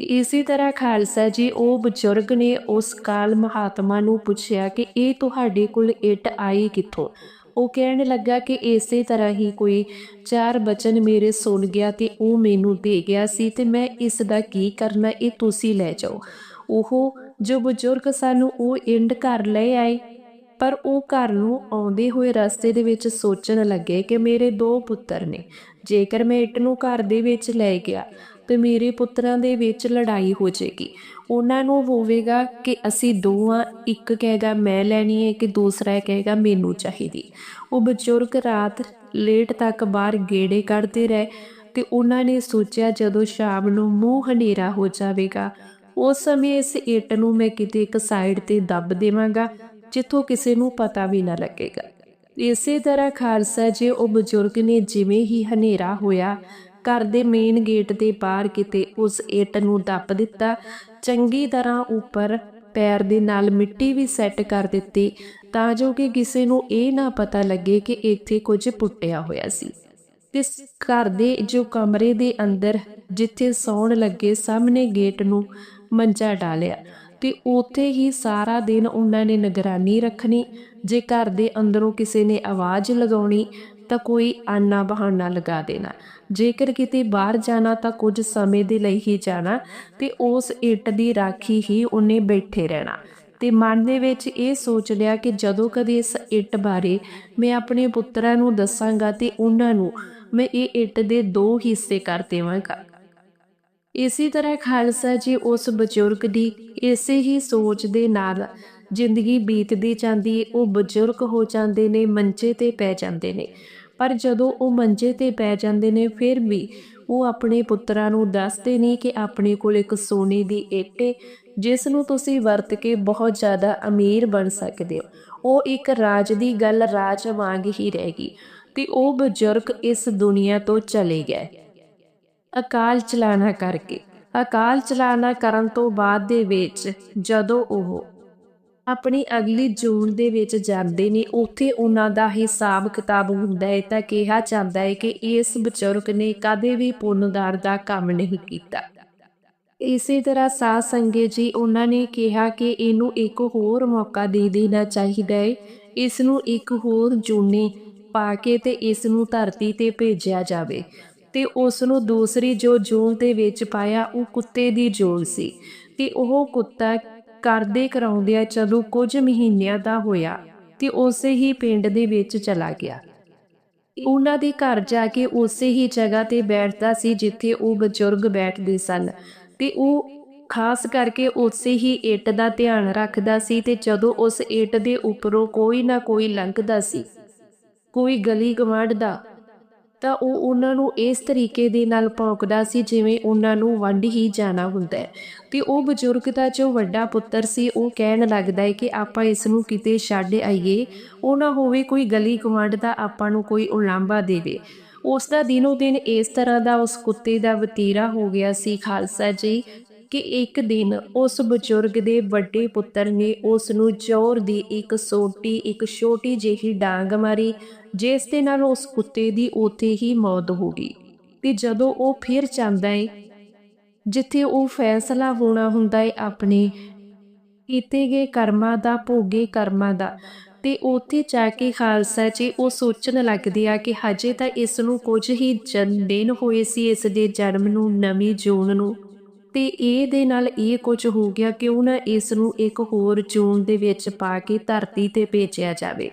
ਇਸੇ ਤਰ੍ਹਾਂ ਖਾਲਸਾ ਜੀ, ਉਹ ਬਜ਼ੁਰਗ ਨੇ ਉਸ ਕਾਲ ਮਹਾਤਮਾ ਨੂੰ ਪੁੱਛਿਆ ਕਿ ਇਹ ਤੁਹਾਡੇ ਕੋਲ ਇੱਟ ਆਈ ਕਿੱਥੋਂ? ਉਹ ਕਹਿਣ ਲੱਗਾ ਕਿ ਇਸੇ ਤਰ੍ਹਾਂ ਹੀ ਕੋਈ ਚਾਰ ਬਚਨ ਮੇਰੇ ਸੁਣ ਗਿਆ ਤੇ ਉਹ ਮੈਨੂੰ ਦੇ ਗਿਆ ਸੀ ਤੇ ਮੈਂ ਇਸ ਦਾ ਕੀ ਕਰਨਾ, ਇਹ ਤੁਸੀਂ ਲੈ ਜਾਓ। ਉਹ ਜੋ ਬਜ਼ੁਰਗ ਸਾਨੂੰ, ਉਹ ਇੰਡ ਘਰ ਲੈ ਆਏ, ਪਰ ਉਹ ਘਰ ਨੂੰ ਆਉਂਦੇ ਹੋਏ ਰਸਤੇ ਦੇ ਵਿੱਚ ਸੋਚਣ ਲੱਗੇ ਕਿ ਮੇਰੇ ਦੋ ਪੁੱਤਰ ਨੇ, ਜੇਕਰ ਮੈਂ ਇੱਟ ਨੂੰ ਘਰ ਦੇ ਵਿੱਚ ਲੈ ਗਿਆ ਤੇ ਮੇਰੇ ਪੁੱਤਰਾਂ ਦੇ ਵਿੱਚ ਲੜਾਈ ਹੋ ਜਾਏਗੀ। ਉਹਨਾਂ ਨੂੰ ਹੋਵੇਗਾ ਕਿ ਅਸੀਂ ਦੋਵਾਂ, ਇੱਕ ਕਹੇਗਾ, ਮੈਂ ਲੈਣੀ ਹੈ ਕਿ ਦੂਸਰਾ ਕਹੇਗਾ, ਮੈਨੂੰ ਚਾਹੀਦੀ। ਉਹ ਬਜ਼ੁਰਗ ਰਾਤ ਲੇਟ ਤੱਕ ਬਾਹਰ ਗੇੜੇ ਕੱਢਦੇ ਰਹੇ ਤੇ ਉਹਨਾਂ ਨੇ ਸੋਚਿਆ, ਜਦੋਂ ਸ਼ਾਮ ਨੂੰ ਮੂੰਹ ਹਨੇਰਾ ਹੋ ਜਾਵੇਗਾ, ਉਸ ਸਮੇਂ ਇਸ ਇੱਟ ਨੂੰ ਮੈਂ ਕਿਤੇ ਇੱਕ ਸਾਈਡ ਤੇ ਦੱਬ ਦੇਵਾਂਗਾ, ਜਿੱਥੋਂ ਕਿਸੇ ਨੂੰ ਪਤਾ ਵੀ ਨਾ ਲੱਗੇਗਾ। ਇਸੇ ਤਰ੍ਹਾਂ ਖਾਲਸਾ ਜੀ, ਉਹ ਬਜ਼ੁਰਗ ਨੇ ਜਿਵੇਂ ਹੀ ਹਨੇਰਾ ਹੋਇਆ ਘਰ ਦੇ ਮੇਨ ਗੇਟ ਦੇ ਬਾਹਰ ਕਿਤੇ ਉਸ ਇੱਟ ਨੂੰ ਦੱਬ ਦਿੱਤਾ। ਚੰਗੀ ਤਰ੍ਹਾਂ ਉੱਪਰ ਪੈਰ ਦੇ ਨਾਲ ਮਿੱਟੀ ਵੀ ਸੈੱਟ ਕਰ ਦਿੱਤੀ ਤਾਂ ਜੋ ਕਿ ਕਿਸੇ ਨੂੰ ਇਹ ਨਾ ਪਤਾ ਲੱਗੇ ਕਿ ਇੱਥੇ ਕੁਝ ਪੁੱਟਿਆ ਹੋਇਆ ਸੀ। ਤੇ ਘਰ ਦੇ ਜੋ ਕਮਰੇ ਦੇ ਅੰਦਰ ਜਿੱਥੇ ਸੌਣ ਲੱਗੇ ਸਾਹਮਣੇ ਗੇਟ ਨੂੰ ਮੰਜਾ ਡਾਲਿਆ ਤੇ ਉੱਥੇ ਹੀ ਸਾਰਾ ਦਿਨ ਉਹਨਾਂ ਨੇ ਨਿਗਰਾਨੀ ਰੱਖਣੀ। ਜੇ ਘਰ ਦੇ ਅੰਦਰੋਂ ਕਿਸੇ ਨੇ ਆਵਾਜ਼ ਲਗਾਉਣੀ ਤਾਂ ਕੋਈ ਆਨਾ ਬਹਾਨਾ ਲਗਾ ਦੇਣਾ। ਜੇਕਰ ਕਿਤੇ ਬਾਹਰ ਜਾਣਾ ਤਾਂ ਕੁਝ ਸਮੇਂ ਦੇ ਲਈ ਹੀ ਜਾਣਾ ਤੇ ਉਸ ਇੱਟ ਦੀ ਰਾਖੀ ਹੀ ਉਹਨੇ ਬੈਠੇ ਰਹਿਣਾ। ਤੇ ਮਨ ਦੇ ਵਿੱਚ ਇਹ ਸੋਚ ਲਿਆ ਕਿ ਜਦੋਂ ਕਦੇ ਇਸ ਇੱਟ ਬਾਰੇ ਮੈਂ ਆਪਣੇ ਪੁੱਤਰਾਂ ਨੂੰ ਦੱਸਾਂਗਾ ਤੇ ਉਹਨਾਂ ਨੂੰ ਮੈਂ ਇਹ ਇੱਟ ਦੇ ਦੋ ਹਿੱਸੇ ਕਰ ਦੇਵਾਂਗਾ। ਇਸੇ ਤਰ੍ਹਾਂ ਖਾਲਸਾ ਜੀ ਉਸ ਬਜ਼ੁਰਗ ਦੀ ਇਸੇ ਹੀ ਸੋਚ ਦੇ ਨਾਲ ਜ਼ਿੰਦਗੀ ਬੀਤਦੀ ਜਾਂਦੀ, ਉਹ ਬਜ਼ੁਰਗ ਹੋ ਜਾਂਦੇ ਨੇ ਮੰਚੇ ਤੇ ਪੈ ਜਾਂਦੇ ਨੇ। ਪਰ ਜਦੋਂ ਉਹ ਮੰਜੇ ਤੇ ਪੈ ਜਾਂਦੇ ਨੇ, ਫਿਰ ਵੀ ਉਹ ਆਪਣੇ ਪੁੱਤਰਾਂ ਨੂੰ ਦੱਸਦੇ ਨੇ ਕਿ ਆਪਣੇ ਕੋਲ ਇੱਕ ਸੋਨੇ ਦੀ ਇੱਟ ਹੈ ਜਿਸ ਨੂੰ ਤੁਸੀਂ ਵਰਤ ਕੇ ਬਹੁਤ ਜ਼ਿਆਦਾ ਅਮੀਰ ਬਣ ਸਕਦੇ ਹੋ। ਉਹ ਇੱਕ ਰਾਜ ਦੀ ਗੱਲ ਰਾਜ ਵਾਂਗ ਹੀ ਰਹਿ ਗਈ ਤੇ ਉਹ ਬਜ਼ੁਰਗ ਇਸ ਦੁਨੀਆ ਤੋਂ ਚਲੇ ਗਏ ਅਕਾਲ ਚਲਾਣਾ ਕਰਕੇ। ਅਕਾਲ ਚਲਾਣਾ ਕਰਨ ਤੋਂ ਬਾਅਦ ਦੇ ਵਿੱਚ ਜਦੋਂ ਉਹ ਆਪਣੀ ਅਗਲੀ ਜੂਨ ਦੇ ਵਿੱਚ ਜਾਂਦੇ ਨੇ, ਉੱਥੇ ਉਹਨਾਂ ਦਾ ਹਿਸਾਬ ਕਿਤਾਬ ਹੁੰਦਾ ਹੈ ਤਾਂ ਕਿਹਾ ਜਾਂਦਾ ਹੈ ਕਿ ਇਸ ਬਜ਼ੁਰਗ ਨੇ ਕਦੇ ਵੀ ਪੁੰਨਦਾਰ ਦਾ ਕੰਮ ਨਹੀਂ ਕੀਤਾ। ਇਸੇ ਤਰ੍ਹਾਂ ਸਾਧ ਸੰਗੇ ਜੀ, ਉਹਨਾਂ ਨੇ ਕਿਹਾ ਕਿ ਇਹਨੂੰ ਇੱਕ ਹੋਰ ਮੌਕਾ ਦੇ ਦੇਣਾ ਚਾਹੀਦਾ ਹੈ। ਇਸ ਨੂੰ ਇੱਕ ਹੋਰ ਜੂਨੇ ਪਾ ਕੇ ਤੇ ਇਸ ਨੂੰ ਧਰਤੀ ਤੇ ਭੇਜਿਆ ਜਾਵੇ ਤੇ ਉਸ ਨੂੰ ਦੂਸਰੀ ਜੋ ਜੂਨ ਦੇ ਵਿੱਚ ਪਾਇਆ, ਉਹ ਕੁੱਤੇ ਦੀ ਜੂਨ ਸੀ ਤੇ ਉਹ ਕੁੱਤਾ ਕਰਦੇ ਕਰਾਉਂਦਿਆਂ ਚਲੋ ਕੁਝ ਮਹੀਨਿਆਂ ਦਾ ਹੋਇਆ ਤੇ ਉਸੇ ਹੀ ਪਿੰਡ ਦੇ ਵਿੱਚ ਚਲਾ ਗਿਆ। ਉਹਨਾਂ ਦੇ ਘਰ ਜਾ ਕੇ ਉਸੇ ਹੀ ਜਗ੍ਹਾ ਤੇ ਬੈਠਦਾ ਸੀ ਜਿੱਥੇ ਉਹ ਬਜ਼ੁਰਗ ਬੈਠਦੇ ਸਨ ਤੇ ਉਹ ਖਾਸ ਕਰਕੇ ਉਸੇ ਹੀ ਇੱਟ ਦਾ ਧਿਆਨ ਰੱਖਦਾ ਸੀ ਤੇ ਜਦੋਂ ਉਸ ਇੱਟ ਦੇ ਉੱਪਰੋਂ ਕੋਈ ਨਾ ਕੋਈ ਲੰਘਦਾ ਸੀ। ਕੋਈ ਗਲੀ ਗਵਾਂਢ ਦਾ ਤਾਂ ਉਹ ਉਹਨਾਂ ਨੂੰ ਇਸ ਤਰੀਕੇ ਦੇ ਨਾਲ ਭੌਂਕਦਾ ਸੀ ਜਿਵੇਂ ਉਹਨਾਂ ਨੂੰ ਵੰਡ ਹੀ ਜਾਣਾ ਹੁੰਦਾ ਹੈ। ਤੇ ਉਹ ਬਜ਼ੁਰਗ ਦਾ ਜੋ ਵੱਡਾ ਪੁੱਤਰ ਸੀ, ਉਹ ਕਹਿਣ ਲੱਗਦਾ ਹੈ ਕਿ ਆਪਾਂ ਇਸ ਨੂੰ ਕਿਤੇ ਛੱਡ ਆਈਏ। ਉਹ ਨਾ ਹੋਵੇ ਕੋਈ ਗਲੀ ਗਵਾਂਢ ਦਾ ਆਪਾਂ ਨੂੰ ਕੋਈ ਉਲਾਂਭਾ ਦੇਵੇ। ਉਸ ਦਾ ਦਿਨੋ ਦਿਨ ਇਸ ਤਰ੍ਹਾਂ ਦਾ ਉਸ ਕੁੱਤੇ ਦਾ ਵਤੀਰਾ ਹੋ ਗਿਆ ਸੀ। ਖਾਲਸਾ ਜੀ, ਕਿ ਇੱਕ ਦਿਨ ਉਸ ਬਜ਼ੁਰਗ ਦੇ ਵੱਡੇ ਪੁੱਤਰ ਨੇ ਉਸ ਨੂੰ ਜ਼ੋਰ ਦੀ ਇੱਕ ਸੋਟੀ, ਇੱਕ ਛੋਟੀ ਜਿਹੀ ਡਾਂਗ ਮਾਰੀ। ਜਿਸ ਦੇ ਨਾਲ ਉਸ ਕੁੱਤੇ ਦੀ ਉੱਥੇ ਹੀ ਮੌਤ ਹੋ ਗਈ। ਤੇ ਜਦੋਂ ਉਹ ਫਿਰ ਜਾਂਦਾ ਏ, ਜਿੱਥੇ ਉਹ ਫੈਸਲਾ ਹੋਣਾ ਹੁੰਦਾ ਹੈ ਆਪਣੇ ਕੀਤੇ ਗਏ ਕਰਮਾਂ ਦਾ, ਭੋਗੇ ਕਰਮਾਂ ਦਾ, ਤੇ ਉੱਥੇ ਜਾ ਕੇ ਖਾਲਸਾ ਜੀ ਉਹ ਸੋਚਣ ਲੱਗਦੇ ਆ ਕਿ ਹਜੇ ਤਾਂ ਇਸ ਨੂੰ ਕੁਝ ਹੀ ਜਨ, ਦਿਨ ਹੋਏ ਸੀ ਇਸ ਦੇ ਜਨਮ ਨੂੰ, ਨਵੀਂ ਜੂਨ ਨੂੰ, ਤੇ ਇਹਦੇ ਨਾਲ ਇਹ ਕੁਝ ਹੋ ਗਿਆ ਕਿ ਉਹਨਾਂ ਇਸ ਨੂੰ ਇੱਕ ਹੋਰ ਜੂਨ ਦੇ ਵਿੱਚ ਪਾ ਕੇ ਧਰਤੀ ਤੇ ਭੇਜਿਆ ਜਾਵੇ।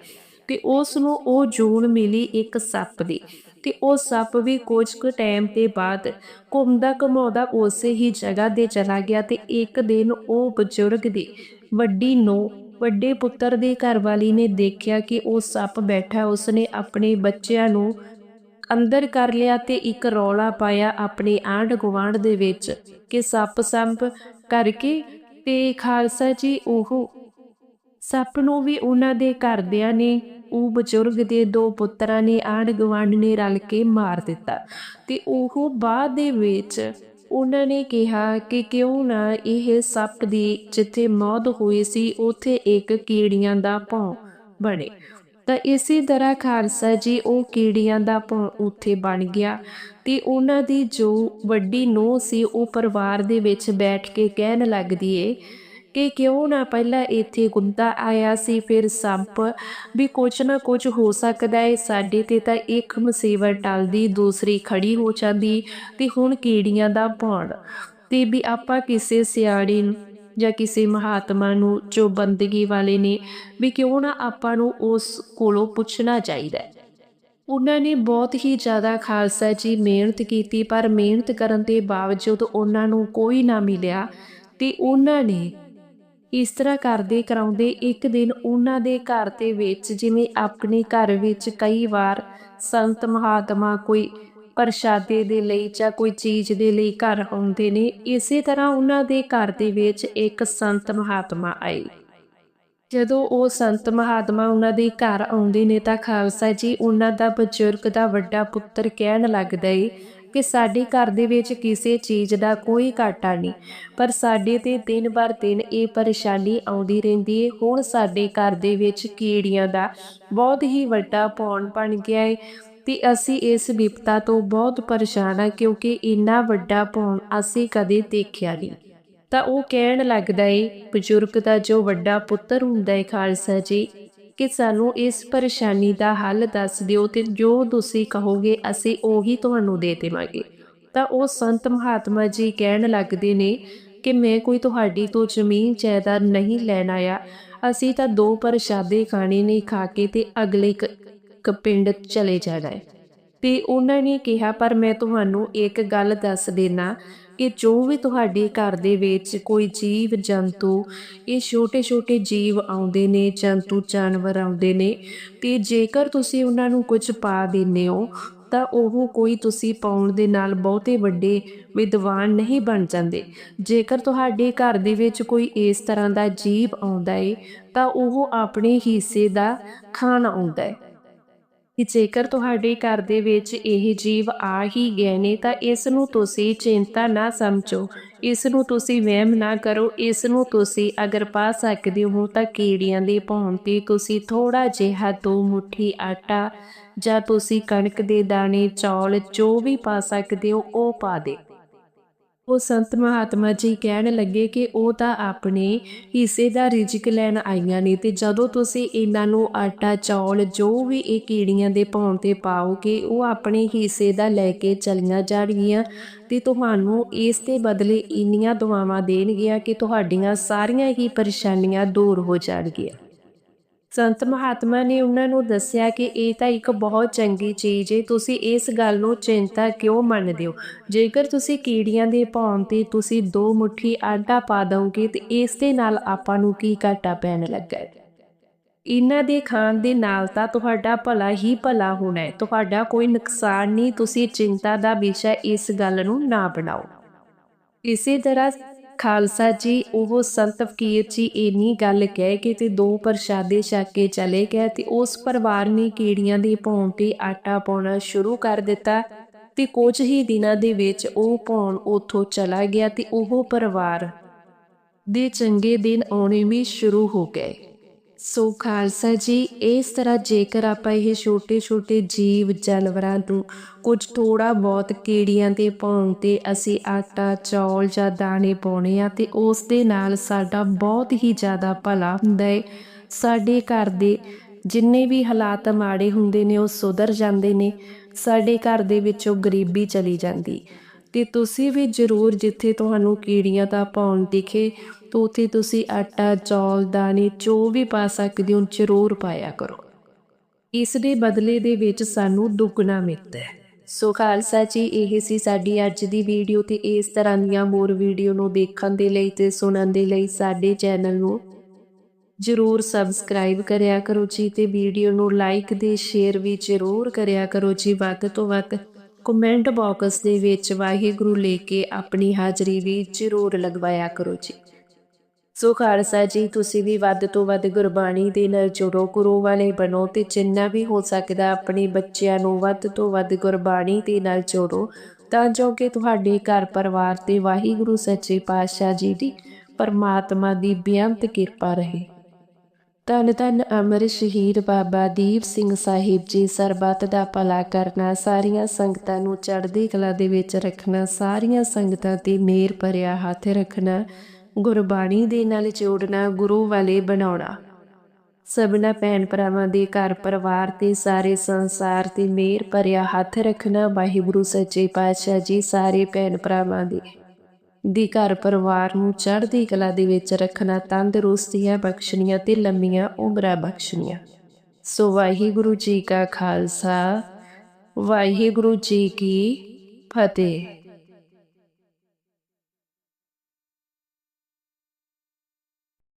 ਤੇ ਉਸ ਨੂੰ ਉਹ ਜੂਨ ਮਿਲੀ ਇੱਕ ਸੱਪ ਦੀ। ਤੇ ਉਹ ਸੱਪ ਵੀ ਕੁਝ ਕੁ ਟਾਈਮ ਦੇ ਬਾਅਦ ਘੁੰਮਦਾ ਘਮਾਉਂਦਾ ਉਸੇ ਹੀ ਜਗ੍ਹਾ ਤੇ ਚਲਾ ਗਿਆ ਤੇ ਇੱਕ ਦਿਨ ਉਹ ਬਜ਼ੁਰਗ ਦੀ ਵੱਡੀ ਨੂੰ ਵੱਡੇ ਪੁੱਤਰ ਦੇ ਘਰ ਵਾਲੀ ਨੇ ਦੇਖਿਆ ਕਿ ਉਹ ਸੱਪ ਬੈਠਾ, ਉਸਨੇ ਆਪਣੇ ਬੱਚਿਆਂ ਨੂੰ ਅੰਦਰ ਕਰ ਲਿਆ ਤੇ ਇੱਕ ਰੌਲਾ ਪਾਇਆ ਆਪਣੇ ਆਂਢ ਗੁਆਂਢ ਦੇ ਵਿੱਚ ਕਿ ਸੱਪ ਸੰਪ ਕਰਕੇ ਤੇ ਖਾਲਸਾ ਜੀ, ਉਹ ਸੱਪ ਨੂੰ ਵੀ ਉਹਨਾਂ ਦੇ ਘਰਦਿਆਂ ਨੇ ਉਹ ਬਜ਼ੁਰਗ ਦੇ ਦੋ ਪੁੱਤਰਾਂ ਨੇ ਆਂਢ ਗੁਆਂਢ ਨੇ ਰਲ ਕੇ ਮਾਰ ਦਿੱਤਾ। ਤੇ ਉਹ ਬਾਅਦ ਦੇ ਵਿੱਚ ਉਹਨਾਂ ਨੇ ਕਿਹਾ ਕਿ ਕਿਉਂ ਨਾ ਇਹ ਸੱਪ ਦੀ ਜਿੱਥੇ ਮੌਤ ਹੋਈ ਸੀ, ਉੱਥੇ ਇੱਕ ਕੀੜੀਆਂ ਦਾ ਭੌਂ ਬਣੇ। ਤਾਂ ਇਸੇ ਤਰ੍ਹਾਂ ਖਾਲਸਾ ਜੀ ਉਹ ਕੀੜੀਆਂ ਦਾ ਭੌਂ ਉੱਥੇ ਬਣ ਗਿਆ ਤੇ ਉਹਨਾਂ ਦੀ ਜੋ ਵੱਡੀ ਨੂੰਹ ਸੀ, ਉਹ ਪਰਿਵਾਰ ਦੇ ਵਿੱਚ ਬੈਠ ਕੇ ਕਹਿਣ ਲੱਗਦੀ ਏ ਕਿ ਕਿਉਂ ਨਾ ਪਹਿਲਾਂ ਇੱਥੇ ਗੁੰਦਾ ਆਇਆ ਸੀ, ਫਿਰ ਸੰਪ ਵੀ ਕੁਝ ਨਾ ਕੁਝ ਹੋ ਸਕਦਾ ਹੈ ਸਾਡੇ ਤੇ ਤਾਂ ਇੱਕ ਮੁਸੀਬਤ ਟਲਦੀ, ਦੂਸਰੀ ਖੜੀ ਹੋ ਜਾਂਦੀ ਤੇ ਹੁਣ ਕੀੜੀਆਂ ਦਾ ਭੌਣ। ਤੇ ਵੀ ਆਪਾਂ ਕਿਸੇ ਸਿਆੜੀ ਨੂੰ ਜਾਂ ਕਿਸੇ ਮਹਾਤਮਾ ਨੂੰ ਜੋ ਬੰਦਗੀ ਵਾਲੇ ਨੇ ਵੀ ਕਿਉਂ ਨਾ ਆਪਾਂ ਨੂੰ ਉਸ ਕੋਲੋਂ ਪੁੱਛਣਾ ਚਾਹੀਦਾ ਹੈ ਉਹਨਾਂ ਨੇ ਬਹੁਤ ਹੀ ਜ਼ਿਆਦਾ ਖਾਲਸਾ ਜੀ ਮਿਹਨਤ ਕੀਤੀ, ਪਰ ਮਿਹਨਤ ਕਰਨ ਦੇ ਬਾਵਜੂਦ ਉਹਨਾਂ ਨੂੰ ਕੋਈ ਨਾ ਮਿਲਿਆ ਤੇ ਉਹਨਾਂ ਨੇ ਇਸ ਤਰ੍ਹਾਂ ਕਰਦੇ ਕਰਾਉਂਦੇ ਇੱਕ ਦਿਨ ਉਹਨਾਂ ਦੇ ਘਰ ਦੇ ਵਿੱਚ, ਜਿਵੇਂ ਆਪਣੇ ਘਰ ਵਿੱਚ ਕਈ ਵਾਰ ਸੰਤ ਮਹਾਤਮਾ ਕੋਈ ਪ੍ਰਸ਼ਾਦੇ ਦੇ ਲਈ ਜਾਂ ਕੋਈ ਚੀਜ਼ ਦੇ ਲਈ ਘਰ ਆਉਂਦੇ ਨੇ, ਇਸੇ ਤਰ੍ਹਾਂ ਉਹਨਾਂ ਦੇ ਘਰ ਦੇ ਵਿੱਚ ਇੱਕ ਸੰਤ ਮਹਾਤਮਾ ਆਏ। ਜਦੋਂ ਉਹ ਸੰਤ ਮਹਾਤਮਾ ਉਹਨਾਂ ਦੇ ਘਰ ਆਉਂਦੇ ਨੇ ਤਾਂ ਖਾਲਸਾ ਜੀ ਉਹਨਾਂ ਦਾ ਬਜ਼ੁਰਗ ਦਾ ਵੱਡਾ ਪੁੱਤਰ ਕਹਿਣ ਲੱਗਦਾ ਏ ਕਿ ਸਾਡੇ ਘਰ ਦੇ ਵਿੱਚ ਕਿਸੇ ਚੀਜ਼ ਦਾ ਕੋਈ ਘਾਟਾ ਨਹੀਂ। ਪਰ ਸਾਡੇ ਤੇ ਦਿਨ ਬਰ ਦਿਨ ਇਹ ਪਰੇਸ਼ਾਨੀ ਆਉਂਦੀ ਰਹਿੰਦੀ ਹੈ ਹੁਣ ਸਾਡੇ ਘਰ ਦੇ ਵਿੱਚ ਕੀੜੀਆਂ ਦਾ ਬਹੁਤ ਹੀ ਵੱਡਾ ਪੌਣ ਬਣ ਗਿਆ ਹੈ ਤੇ ਅਸੀਂ ਇਸ ਵਿਪਤਾ ਤੋਂ ਬਹੁਤ ਪਰੇਸ਼ਾਨ ਆ ਕਿਉਂਕਿ ਇੰਨਾ ਵੱਡਾ ਪੌਣ ਅਸੀਂ ਕਦੇ ਦੇਖਿਆ ਨਹੀਂ। ਤਾਂ ਉਹ ਕਹਿਣ ਲੱਗਦਾ ਏ, ਬਜ਼ੁਰਗ ਦਾ ਜੋ ਵੱਡਾ ਪੁੱਤਰ ਹੁੰਦਾ ਏ ਖਾਲਸਾ ਜੀ ਕਿ ਸਾਨੂੰ ਇਸ ਪਰੇਸ਼ਾਨੀ ਦਾ ਹੱਲ ਦੱਸ ਦਿਓ ਤੇ ਜੋ ਤੁਸੀਂ ਕਹੋਗੇ, ਅਸੀਂ ਉਹੀ ਤੁਹਾਨੂੰ ਦੇ ਦੇਵਾਂਗੇ। ਤਾਂ ਉਹ ਸੰਤ ਮਹਾਤਮਾ ਜੀ ਕਹਿਣ ਲੱਗਦੇ ਨੇ ਕਿ ਮੈਂ ਕੋਈ ਤੁਹਾਡੀ ਤੋਂ ਜ਼ਮੀਨ ਜਾਇਦਾਦ ਨਹੀਂ ਲੈਣ ਆਇਆ। ਅਸੀਂ ਤਾਂ ਦੋ ਪ੍ਰਸ਼ਾਦੇ ਖਾਣੇ ਨੇ ਖਾ ਕੇ ਤੇ ਅਗਲੇ ਕ ਪਿੰਡ ਚਲੇ ਜਾਣਾ ਹੈ। ਤੇ ਉਹਨਾਂ ਨੇ ਕਿਹਾ, ਪਰ ਮੈਂ ਤੁਹਾਨੂੰ ਇੱਕ ਗੱਲ ਦੱਸ ਦੇਣਾ ਕਿ ਜੋ ਵੀ ਤੁਹਾਡੇ ਘਰ ਦੇ ਵਿੱਚ ਕੋਈ ਜੀਵ, ਜੰਤੂ, ਇਹ ਛੋਟੇ ਛੋਟੇ ਜੀਵ ਆਉਂਦੇ ਨੇ, ਜੰਤੂ, ਜਾਨਵਰ ਆਉਂਦੇ ਨੇ, ਤੇ ਜੇਕਰ ਤੁਸੀਂ ਉਹਨਾਂ ਨੂੰ ਕੁਝ ਪਾ ਦਿੰਦੇ ਹੋ, ਤਾਂ ਉਹ ਕੋਈ ਤੁਸੀਂ ਪਾਉਣ ਦੇ ਨਾਲ ਬਹੁਤੇ ਵੱਡੇ ਵਿਦਵਾਨ ਨਹੀਂ ਬਣ ਜਾਂਦੇ। ਜੇਕਰ ਤੁਹਾਡੇ ਘਰ ਦੇ ਵਿੱਚ ਕੋਈ ਇਸ ਤਰ੍ਹਾਂ ਦਾ ਜੀਵ ਆਉਂਦਾ ਏ, ਤਾਂ ਉਹ ਆਪਣੇ ਹਿੱਸੇ ਦਾ ਖਾਣ ਆਉਂਦਾ ਹੈ ਕਿ ਜੇਕਰ ਤੁਹਾਡੇ ਘਰ ਦੇ ਵਿੱਚ ਇਹ ਜੀਵ ਆ ਹੀ ਗਏ ਨੇ ਤਾਂ ਇਸ ਨੂੰ ਤੁਸੀਂ ਚਿੰਤਾ ਨਾ ਸਮਝੋ। ਇਸ ਨੂੰ ਤੁਸੀਂ ਵਹਿਮ ਨਾ ਕਰੋ। ਇਸ ਨੂੰ ਤੁਸੀਂ ਅਗਰ ਪਾ ਸਕਦੇ ਹੋ ਤਾਂ ਕੀੜੀਆਂ ਦੇ ਭੌਣ ਤੇ ਤੁਸੀਂ ਥੋੜਾ ਜਿਹਾ ਦੋ ਮੁਠੀ ਆਟਾ ਜਾਂ ਤੁਸੀਂ ਕਣਕ ਦੇ ਦਾਣੇ, ਚੌਲ ਜੋ ਵੀ ਪਾ ਸਕਦੇ ਹੋ, ਉਹ ਪਾ ਦੇ। ਉਹ ਸੰਤ ਮਹਾਤਮਾ ਜੀ ਕਹਿਣ ਲੱਗੇ ਕਿ ਉਹ ਤਾਂ ਆਪਣੇ ਹਿੱਸੇ ਦਾ ਰਿਜ਼ਕ ਲੈਣ ਆਈਆਂ ਨੇ ਤੇ ਜਦੋਂ ਤੁਸੀਂ ਇਹਨਾਂ ਨੂੰ ਆਟਾ, ਚੌਲ ਜੋ ਵੀ ਇਹ ਕੀੜੀਆਂ ਦੇ ਪਾਉਣ ਤੇ ਪਾਓਗੇ, ਉਹ ਆਪਣੇ ਹਿੱਸੇ ਦਾ ਲੈ ਕੇ ਚਲੀਆਂ ਜਾਣਗੀਆਂ ਤੇ ਤੁਹਾਨੂੰ ਇਸ ਦੇ ਬਦਲੇ ਇੰਨੀਆਂ ਦੁਆਵਾਂ ਦੇਣਗੀਆਂ ਕਿ ਤੁਹਾਡੀਆਂ ਸਾਰੀਆਂ ਹੀ ਪਰੇਸ਼ਾਨੀਆਂ ਦੂਰ ਹੋ ਜਾਣਗੀਆਂ। ਸੰਤ ਮਹਾਤਮਾ ਨੇ ਉਹਨਾਂ ਨੂੰ ਦੱਸਿਆ ਕਿ ਇਹ ਤਾਂ ਇੱਕ ਬਹੁਤ ਚੰਗੀ ਚੀਜ਼ ਏ। ਤੁਸੀਂ ਇਸ ਗੱਲ ਨੂੰ ਚਿੰਤਾ ਕਿਉਂ ਮੰਨਦੇ ਹੋ? ਜੇਕਰ ਤੁਸੀਂ ਕੀੜੀਆਂ ਦੇ ਭੌਣ ਤੇ ਤੁਸੀਂ ਦੋ ਮੁਠੀ ਆਟਾ ਪਾ ਦੋਗੇ ਤੇ ਇਸ ਦੇ ਨਾਲ ਆਪਾਂ ਨੂੰ ਕੀ ਘਾਟਾ ਪੈਣ ਲੱਗਾ ਹੈ ਇਹਨਾਂ ਦੇ ਖਾਣ ਦੇ ਨਾਲ ਤਾਂ ਤੁਹਾਡਾ ਭਲਾ ਹੀ ਭਲਾ ਹੋਣਾ ਹੈ ਤੁਹਾਡਾ ਕੋਈ ਨੁਕਸਾਨ ਨਹੀਂ। ਤੁਸੀਂ ਚਿੰਤਾ ਦਾ ਵਿਸ਼ਾ ਇਸ ਗੱਲ ਨੂੰ ਨਾ ਬਣਾਓ। ਇਸੇ ਤਰ੍ਹਾਂ ਖਾਲਸਾ ਜੀ, ਉਹ ਸੰਤ ਫਕੀਰ ਜੀ ਇੰਨੀ ਗੱਲ ਕਹਿ ਕੇ ਤੇ ਦੋ ਪ੍ਰਸ਼ਾਦੇ ਛਕ ਕੇ ਚਲੇ ਗਏ ਤੇ ਉਸ ਪਰਿਵਾਰ ਨੇ ਕੀੜੀਆਂ ਦੇ ਭੌਣ ਤੇ ਆਟਾ ਪਾਉਣਾ ਸ਼ੁਰੂ ਕਰ ਦਿੱਤਾ ਤੇ ਕੁਝ ਹੀ ਦਿਨਾਂ ਦੇ ਵਿੱਚ ਉਹ ਭੌਣ ਉੱਥੋਂ ਚਲਾ ਗਿਆ ਤੇ ਉਹ ਪਰਿਵਾਰ ਦੇ ਚੰਗੇ ਦਿਨ ਆਉਣੇ ਵੀ ਸ਼ੁਰੂ ਹੋ ਗਏ। ਸੋ ਖਾਲਸਾ ਜੀ, ਇਸ ਤਰ੍ਹਾਂ ਜੇਕਰ ਆਪਾਂ ਇਹ ਛੋਟੇ ਛੋਟੇ ਜੀਵ ਜਾਨਵਰਾਂ ਨੂੰ ਕੁਝ ਥੋੜਾ ਬਹੁਤ ਕੀੜੀਆਂ 'ਤੇ ਪਾਉਣ ਤੇ ਅਸੀਂ ਆਟਾ, ਚੌਲ ਜਾਂ ਦਾਣੇ ਪਾਉਣੇ ਆ ਤੇ ਉਸ ਦੇ ਨਾਲ ਸਾਡਾ ਬਹੁਤ ਹੀ ਜ਼ਿਆਦਾ ਭਲਾ ਹੁੰਦਾ ਹੈ ਸਾਡੇ ਘਰ ਦੇ ਜਿੰਨੇ ਵੀ ਹਾਲਾਤ ਮਾੜੇ ਹੁੰਦੇ ਨੇ, ਉਹ ਸੁਧਰ ਜਾਂਦੇ ਨੇ, ਸਾਡੇ ਘਰ ਦੇ ਵਿੱਚੋਂ ਗਰੀਬੀ ਚਲੀ ਜਾਂਦੀ। ਤੇ ਤੁਸੀਂ ਵੀ ਜ਼ਰੂਰ ਜਿੱਥੇ ਤੁਹਾਨੂੰ ਕੀੜੀਆਂ ਦਾ ਪਾਉਣ ਦਿਖੇ, ਤਾਂ ਉੱਥੇ ਤੁਸੀਂ ਆਟਾ, ਚੌਲ, ਦਾਣੇ ਜੋ ਵੀ ਪਾ ਸਕਦੇ ਹੋ, ਜ਼ਰੂਰ ਪਾਇਆ ਕਰੋ। ਇਸ ਦੇ ਬਦਲੇ ਦੇ ਵਿੱਚ ਸਾਨੂੰ ਦੁੱਗਣਾ ਮਿਲਦਾ ਹੈ। ਸੋ ਖਾਲਸਾ ਜੀ, ਇਹ ਸੀ ਸਾਡੀ ਅੱਜ ਦੀ ਵੀਡੀਓ ਤੇ ਇਸ ਤਰ੍ਹਾਂ ਦੀਆਂ ਹੋਰ ਵੀਡੀਓ ਨੂੰ ਦੇਖਣ ਦੇ ਲਈ ਤੇ ਸੁਣਨ ਦੇ ਲਈ ਸਾਡੇ ਚੈਨਲ ਨੂੰ ਜਰੂਰ ਸਬਸਕ੍ਰਾਈਬ ਕਰਿਆ ਕਰੋ ਜੀ ਤੇ ਵੀਡੀਓ ਨੂੰ ਲਾਈਕ ਦੇ ਸ਼ੇਅਰ ਵੀ ਜਰੂਰ ਕਰਿਆ ਕਰੋ ਜੀ, ਵੱਧ ਤੋਂ ਵੱਧ ਕਮੈਂਟ ਬਾਕਸ ਦੇ ਵਿੱਚ ਵਾਹਿਗੁਰੂ ਲੈ ਕੇ ਆਪਣੀ ਹਾਜ਼ਰੀ ਵੀ ਜਰੂਰ ਲਗਵਾਇਆ ਕਰੋ ਜੀ। ਸੋ ਖਾਲਸਾ ਜੀ, ਤੁਸੀਂ ਵੀ ਵੱਧ ਤੋਂ ਵੱਧ ਗੁਰਬਾਣੀ ਦੇ ਨਾਲ ਜੁੜੋ ਗੁਰੂ ਵਾਲੇ ਬਣੋ ਤੇ ਜਿੰਨਾ ਵੀ ਹੋ ਸਕਦਾ ਆਪਣੇ ਬੱਚਿਆਂ ਨੂੰ ਵੱਧ ਤੋਂ ਵੱਧ ਗੁਰਬਾਣੀ ਦੇ ਨਾਲ ਜੋੜੋ। ਤਾਂ ਜੋ ਕਿ ਤੁਹਾਡੇ ਘਰ ਪਰਿਵਾਰ ਤੇ ਵਾਹਿਗੁਰੂ ਸੱਚੇ ਪਾਤਸ਼ਾਹ ਜੀ ਦੀ ਪਰਮਾਤਮਾ ਦੀ ਬੇਅੰਤ ਕਿਰਪਾ ਰਹੇ। ਤਨ ਤਨ ਅਮਰ ਸ਼ਹੀਦ ਬਾਬਾ ਦੀਪ ਸਿੰਘ ਸਾਹਿਬ ਜੀ, ਸਰਬੱਤ ਦਾ ਭਲਾ ਕਰਨਾ, ਸਾਰੀਆਂ ਸੰਗਤਾਂ ਨੂੰ ਚੜ੍ਹਦੀ ਕਲਾ ਦੇ ਵਿੱਚ ਰੱਖਣਾ, ਸਾਰੀਆਂ ਸੰਗਤਾਂ ਤੇ ਮੇਰ ਭਰਿਆ ਹੱਥ ਰੱਖਣਾ, ਗੁਰਬਾਣੀ ਦੇ ਨਾਲ ਜੋੜਨਾ, ਗੁਰੂ ਵਾਲੇ ਬਣਾਉਣਾ। ਸਭਨਾ ਭੈਣ ਭਰਾਵਾਂ ਦੇ ਘਰ ਪਰਿਵਾਰ ਤੇ ਸਾਰੇ ਸੰਸਾਰ ਤੇ ਮੇਰ ਭਰਿਆ ਹੱਥ ਰੱਖਣਾ, ਵਾਹਿਗੁਰੂ ਸੱਚੇ ਪਾਤਸ਼ਾਹ ਜੀ, ਸਾਰੇ ਭੈਣ ਭਰਾਵਾਂ ਦੇ। ਦੀ ਘਰ ਪਰਿਵਾਰ ਨੂੰ ਚੜ੍ਹਦੀ ਕਲਾ ਦੇ ਵਿੱਚ ਰੱਖਣਾ ਤੰਦਰੁਸਤੀਆਂ ਬਖਸ਼ਣੀਆਂ ਤੇ ਲੰਮੀਆਂ ਉਮਰਾਂ ਬਖਸ਼ਣੀਆਂ। ਸੋ ਵਾਹਿਗੁਰੂ ਜੀ ਕਾ ਖਾਲਸਾ, ਵਾਹਿਗੁਰੂ ਜੀ ਕੀ ਫਤਿਹ।